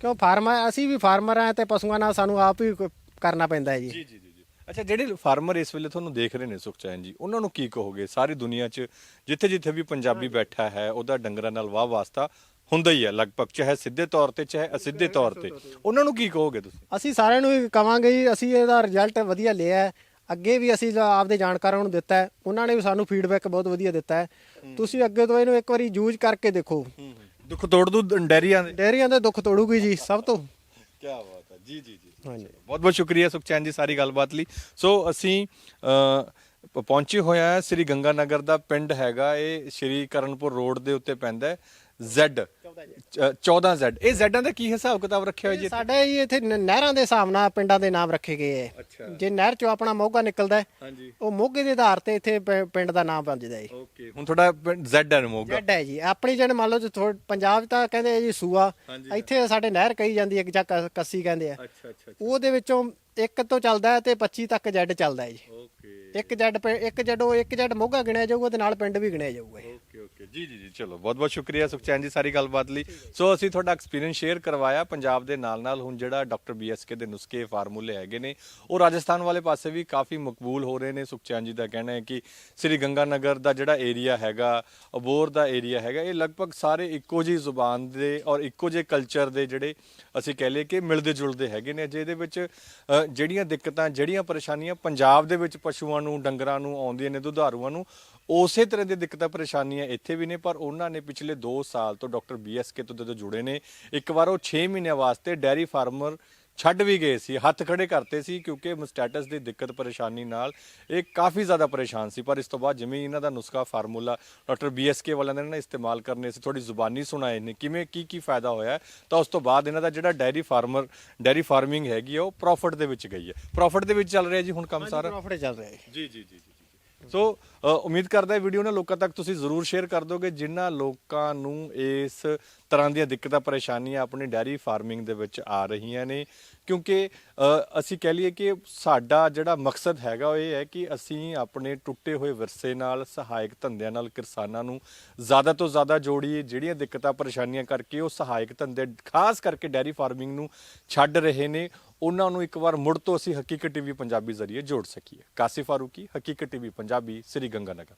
Speaker 2: ਕਿਉਂ ਫਾਰਮਰ ਅਸੀਂ ਵੀ ਫਾਰਮਰ ਆ ਤੇ ਪਸ਼ੂਆਂ ਨਾਲ ਸਾਨੂੰ ਆਪ ਹੀ ਕਰਨਾ ਪੈਂਦਾ ਹੈ ਜੀ।
Speaker 1: ਜੀ ਜੀ ਜੀ ਜੀ। ਅੱਛਾ ਜਿਹੜੇ ਫਾਰਮਰ ਇਸ ਵੇਲੇ ਤੁਹਾਨੂੰ ਦੇਖ ਰਹੇ ਨੇ ਸੁਖਚੈਨ ਜੀ ਉਹਨਾਂ ਨੂੰ ਕੀ ਕਹੋਗੇ? ਸਾਰੀ ਦੁਨੀਆ 'ਚ ਜਿੱਥੇ ਜਿੱਥੇ ਵੀ ਪੰਜਾਬੀ ਬੈਠਾ ਹੈ ਉਹਦਾ ਡੰਗਰਾਂ ਨਾਲ ਵਾਹ ਵਾਸਤਾ ਹੁੰਦਾ ਹੀ ਹੈ ਲਗਭਗ ਚਾਹੇ ਸਿੱਧੇ ਤੌਰ ਤੇ ਚਾਹੇ ਅਸਿੱਧੇ ਤੌਰ ਤੇ। ਉਹਨਾਂ ਨੂੰ ਕੀ ਕਹੋਗੇ ਤੁਸੀਂ?
Speaker 2: ਅਸੀਂ ਸਾਰਿਆਂ ਨੂੰ ਹੀ ਕਵਾਂਗੇ ਜੀ ਅਸੀਂ ਇਹਦਾ ਰਿਜ਼ਲਟ ਵਧੀਆ ਲਿਆ ਹੈ। ਅੱਗੇ ਵੀ ਅਸੀਂ ਆਪਦੇ ਜਾਣਕਾਰਾਂ ਨੂੰ ਦਿੱਤਾ ਹੈ। ਉਹਨਾਂ ਨੇ ਵੀ ਸਾਨੂੰ ਫੀਡਬੈਕ ਬਹੁਤ ਵਧੀਆ ਦਿੱਤਾ ਹੈ। ਤੁਸੀਂ ਅੱਗੇ ਤੋਂ ਇਹਨੂੰ ਇੱਕ ਵਾਰੀ ਯੂਜ਼ ਕਰਕੇ ਦੇਖੋ।
Speaker 1: ਦੁੱਖ ਤੋੜ ਦੂ ਡੈਰੀਆਂ ਦੇ।
Speaker 2: ਡੇਅਰੀਆਂ ਦੇ ਦੁੱਖ ਤੋੜੂਗੀ ਜੀ ਸਭ ਤੋਂ।
Speaker 1: ਕੀ ਬਾਤ ਹੈ। ਜੀ ਜੀ ਜੀ।
Speaker 2: ਹਾਂਜੀ।
Speaker 1: ਬਹੁਤ ਬਹੁਤ ਸ਼ੁਕਰੀਆ ਸੁਖਚੈਨ ਜੀ ਸਾਰੀ ਗੱਲਬਾਤ ਲਈ। ਸੋ ਅਸੀਂ ਅ, ਪ- ਪਹੁੰਚੇ ਹੋਇਆ ਹੈ। ਸ੍ਰੀ ਗੰਗਾ ਨਗਰ ਦਾ ਪਿੰਡ ਹੈਗਾ। ਇਹ ਸ੍ਰੀ ਕਰਨਪੁਰ ਰੋਡ ਦੇ ਉੱਤੇ ਪੈਂਦਾ ਹੈ। Z 14 Z. ਇਹ ਜ਼ੈਡਾਂ ਦਾ ਕੀ ਹਿਸਾਬ ਕਿਤਾਬ ਰੱਖਿਆ ਹੋਇਆ ਜੀ
Speaker 2: ਸਾਡੇ ਜੀ ਇੱਥੇ ਨ- ਨਹਿਰਾਂ ਦੇ ਹਿਸਾਬ ਨਾਲ ਪਿੰਡਾਂ ਦੇ ਨਾਮ ਰੱਖੇ ਗਏ
Speaker 1: ਅੱਛਾ।
Speaker 2: ਹੈ ਜੇ ਨਹਿਰ ਚੋਂ ਆਪਣਾ ਮੋਗਾ ਨਿਕਲਦਾ ਹੈ
Speaker 1: ਹਾਂਜੀ।
Speaker 2: ਉਹ ਮੋਗੇ ਦੇ ਆਧਾਰ ਤੇ ਇੱਥੇ ਪ- ਪਿੰਡ ਦਾ ਨਾਮ ਵੱਜਦਾ ਹੈ
Speaker 1: ਓਕੇ ਹੁਣ ਤੁਹਾਡਾ Z ਹੈ ਮੋਗਾ?
Speaker 2: ਜੱਡ ਹੈ ਜੀ। ਆਪਣੀ ਜਨ ਮੰਨ ਲਓ ਜੇ ਪੰਜਾਬ 'ਚ ਤਾਂ ਕਹਿੰਦੇ ਆ ਜੀ ਸੂਆ।
Speaker 1: ਹਾਂਜੀ।
Speaker 2: ਇੱਥੇ ਸਾਡੇ ਨਹਿਰ ਕਹੀ ਜਾਂਦੀ ਹੈ ਜਾਂ ਕ- ਕੱਸੀ ਕਹਿੰਦੇ ਆ।
Speaker 1: ਅੱਛਾ ਅੱਛਾ
Speaker 2: ਉਹਦੇ ਵਿੱਚੋਂ ਇੱਕ ਤੋਂ ਚੱਲਦਾ ਹੈ ਤੇ 25 ਤੱਕ ਜੈਡ ਚੱਲਦਾ ਹੈ ਜੀ।
Speaker 1: ਓਕੇ।
Speaker 2: ਇੱਕ ਜੈਡ ਇੱਕ ਜੱਡੋ ਇੱਕ ਜੈਡ ਮੋਗਾ ਗਿਣਿਆ ਜਾਊਗਾ ਤੇ ਨਾਲ ਪਿੰਡ ਵੀ ਗਿਣਿਆ ਜਾਊਗਾ ਜੀ।
Speaker 1: ਜੀ ਜੀ ਜੀ ਚਲੋ ਬਹੁਤ ਬਹੁਤ ਸ਼ੁਕਰੀਆ ਸੁਖਚੈਨ ਜੀ ਸਾਰੀ ਗੱਲਬਾਤ ਲਈ। ਸੋ ਅਸੀਂ ਤੁਹਾਡਾ ਐਕਸਪੀਰੀਅੰਸ ਸ਼ੇਅਰ ਕਰਵਾਇਆ ਪੰਜਾਬ ਦੇ ਨਾਲ ਨਾਲ ਹੁਣ ਜਿਹੜਾ ਡਾਕਟਰ ਬੀਐਸਕੇ ਦੇ ਨੁਸਖੇ ਫਾਰਮੂਲੇ ਹੈਗੇ ਨੇ ਉਹ ਰਾਜਸਥਾਨ ਵਾਲੇ ਪਾਸੇ ਵੀ ਕਾਫੀ ਮਕਬੂਲ ਹੋ ਰਹੇ ਨੇ ਸੁਖਚੈਨ ਜੀ ਦਾ ਕਹਿਣਾ ਹੈ ਕਿ ਸ੍ਰੀ ਗੰਗਾ ਨਗਰ ਦਾ ਜਿਹੜਾ ਏਰੀਆ ਹੈਗਾ ਅਬੋਰ ਦਾ ਏਰੀਆ ਹੈਗਾ ਇਹ ਲਗਭਗ ਸਾਰੇ ਇੱਕੋ ਜਿਹੀ ਜ਼ੁਬਾਨ ਦੇ ਔਰ ਇੱਕੋ ਜਿਹੇ ਕਲਚਰ ਦੇ ਜਿਹੜੇ ਅਸੀਂ ਕਹਿ ਲਈਏ ਕਿ ਮਿਲਦੇ ਜੁਲਦੇ ਹੈਗੇ ਨੇ। ਜਿਹਦੇ ਵਿੱਚ ਅ, ਜਿਹੜੀਆਂ ਦਿੱਕਤਾਂ ਜਿਹੜੀਆਂ ਪਰੇਸ਼ਾਨੀਆਂ ਪੰਜਾਬ ਦੇ ਵਿੱਚ ਪਸ਼ੂਆਂ ਨੂੰ ਡੰਗਰਾਂ ਨੂੰ ਆਉਂਦੀਆਂ ਨੇ ਦੁਧਾਰੂਆਂ ਨੂੰ ਉਸੇ ਤਰ੍ਹਾਂ ਦੀ ਦਿੱਕਤਾਂ ਪਰੇਸ਼ਾਨੀਆਂ ਇੱਥੇ ਵੀ ਨੇ ਪਰ ਉਹਨਾਂ ਨੇ ਪਿਛਲੇ 2 ਸਾਲ ਤੋਂ ਡਾਕਟਰ ਬੀਐਸਕੇ ਤੋਂ ਜਦੋਂ ਜੁੜੇ ਨੇ ਇੱਕ ਵਾਰ ਉਹ 6 ਮਹੀਨਿਆਂ ਵਾਸਤੇ ਡੈਰੀ ਫਾਰਮਰ ਛੱਡ ਵੀ ਗਏ ਸੀ ਹੱਥ ਖੜੇ ਕਰਤੇ ਸੀ ਕਿਉਂਕਿ ਮਸਟੈਟਸ ਦੀ ਦਿੱਕਤ ਪਰੇਸ਼ਾਨੀ ਨਾਲ ਇਹ ਕਾਫੀ ਜ਼ਿਆਦਾ ਪਰੇਸ਼ਾਨ ਸੀ। ਪਰ ਇਸ ਤੋਂ ਬਾਅਦ ਜਿਵੇਂ ਇਹਨਾਂ ਦਾ ਨੁਸਖਾ ਫਾਰਮੂਲਾ ਡਾਕਟਰ ਬੀਐਸਕੇ ਵਾਲਿਆਂ ਨੇ ਨਾ ਇਸਤੇਮਾਲ ਕਰਨੇ ਸੀ ਥੋੜੀ ਜ਼ੁਬਾਨੀ ਸੁਣਾਏ ਨੇ ਕਿਵੇਂ ਕੀ ਕੀ ਫਾਇਦਾ ਹੋਇਆ ਤਾਂ ਉਸ ਤੋਂ ਬਾਅਦ ਇਹਨਾਂ ਦਾ ਜਿਹੜਾ ਡੈਰੀ ਫਾਰਮਰ ਡੈਰੀ ਫਾਰਮਿੰਗ ਹੈਗੀ ਉਹ ਪ੍ਰੋਫਿਟ ਦੇ ਵਿੱਚ ਗਈ ਹੈ। ਪ੍ਰੋਫਿਟ ਦੇ ਵਿੱਚ ਚੱਲ ਰਿਹਾ ਜੀ ਹੁਣ ਕੰਮ ਸਾਰਾ?
Speaker 2: ਪ੍ਰੋਫਿਟ ਚੱਲ ਰਿਹਾ ਹੈ।
Speaker 1: ਜੀ ਜੀ ਜੀ। ਸੋ ਉਮੀਦ ਕਰਦਾ ਇਹ ਵੀਡੀਓ ਨਾ ਲੋਕਾਂ ਤੱਕ ਤੁਸੀਂ ਜ਼ਰੂਰ ਸ਼ੇਅਰ ਕਰ ਦੋਗੇ, ਜਿਨ੍ਹਾਂ ਲੋਕਾਂ ਨੂੰ ਇਸ ਤਰ੍ਹਾਂ ਦੀਆਂ ਦਿੱਕਤਾਂ, ਪਰੇਸ਼ਾਨੀਆਂ ਆਪਣੀ ਡੈਰੀ ਫਾਰਮਿੰਗ ਦੇ ਵਿੱਚ ਆ ਰਹੀਆਂ ਨੇ। ਕਿਉਂਕਿ ਅਸੀਂ ਕਹਿ ਲਈਏ ਕਿ ਸਾਡਾ ਜਿਹੜਾ ਮਕਸਦ ਹੈਗਾ ਉਹ ਇਹ ਹੈ ਕਿ ਅਸੀਂ ਆਪਣੇ ਟੁੱਟੇ ਹੋਏ ਵਿਰਸੇ ਨਾਲ, ਸਹਾਇਕ ਧੰਦਿਆਂ ਨਾਲ ਕਿਸਾਨਾਂ ਨੂੰ ਜ਼ਿਆਦਾ ਤੋਂ ਜ਼ਿਆਦਾ ਜੋੜੀਏ, ਜਿਹੜੀਆਂ ਦਿੱਕਤਾਂ, ਪਰੇਸ਼ਾਨੀਆਂ ਕਰਕੇ ਉਹ ਸਹਾਇਕ ਧੰਦੇ, ਖਾਸ ਕਰਕੇ ਡੈਰੀ ਫਾਰਮਿੰਗ ਨੂੰ ਛੱਡ ਰਹੇ ਨੇ। ਉਹਨਾਂ ਨੂੰ ਇੱਕ ਵਾਰ ਮੁੜ ਤੋਂ ਅਸੀਂ ਹਕੀਕਤ ਟੀਵੀ ਪੰਜਾਬੀ ਜ਼ਰੀਏ ਜੋੜ ਸਕੀਏ। ਕਾਸਿਫ ਫਾਰੂਕੀ, ਹਕੀਕਤ ਟੀਵੀ ਪੰਜਾਬੀ, ਸ੍ਰੀ ਗੰਗਾਨਗਰ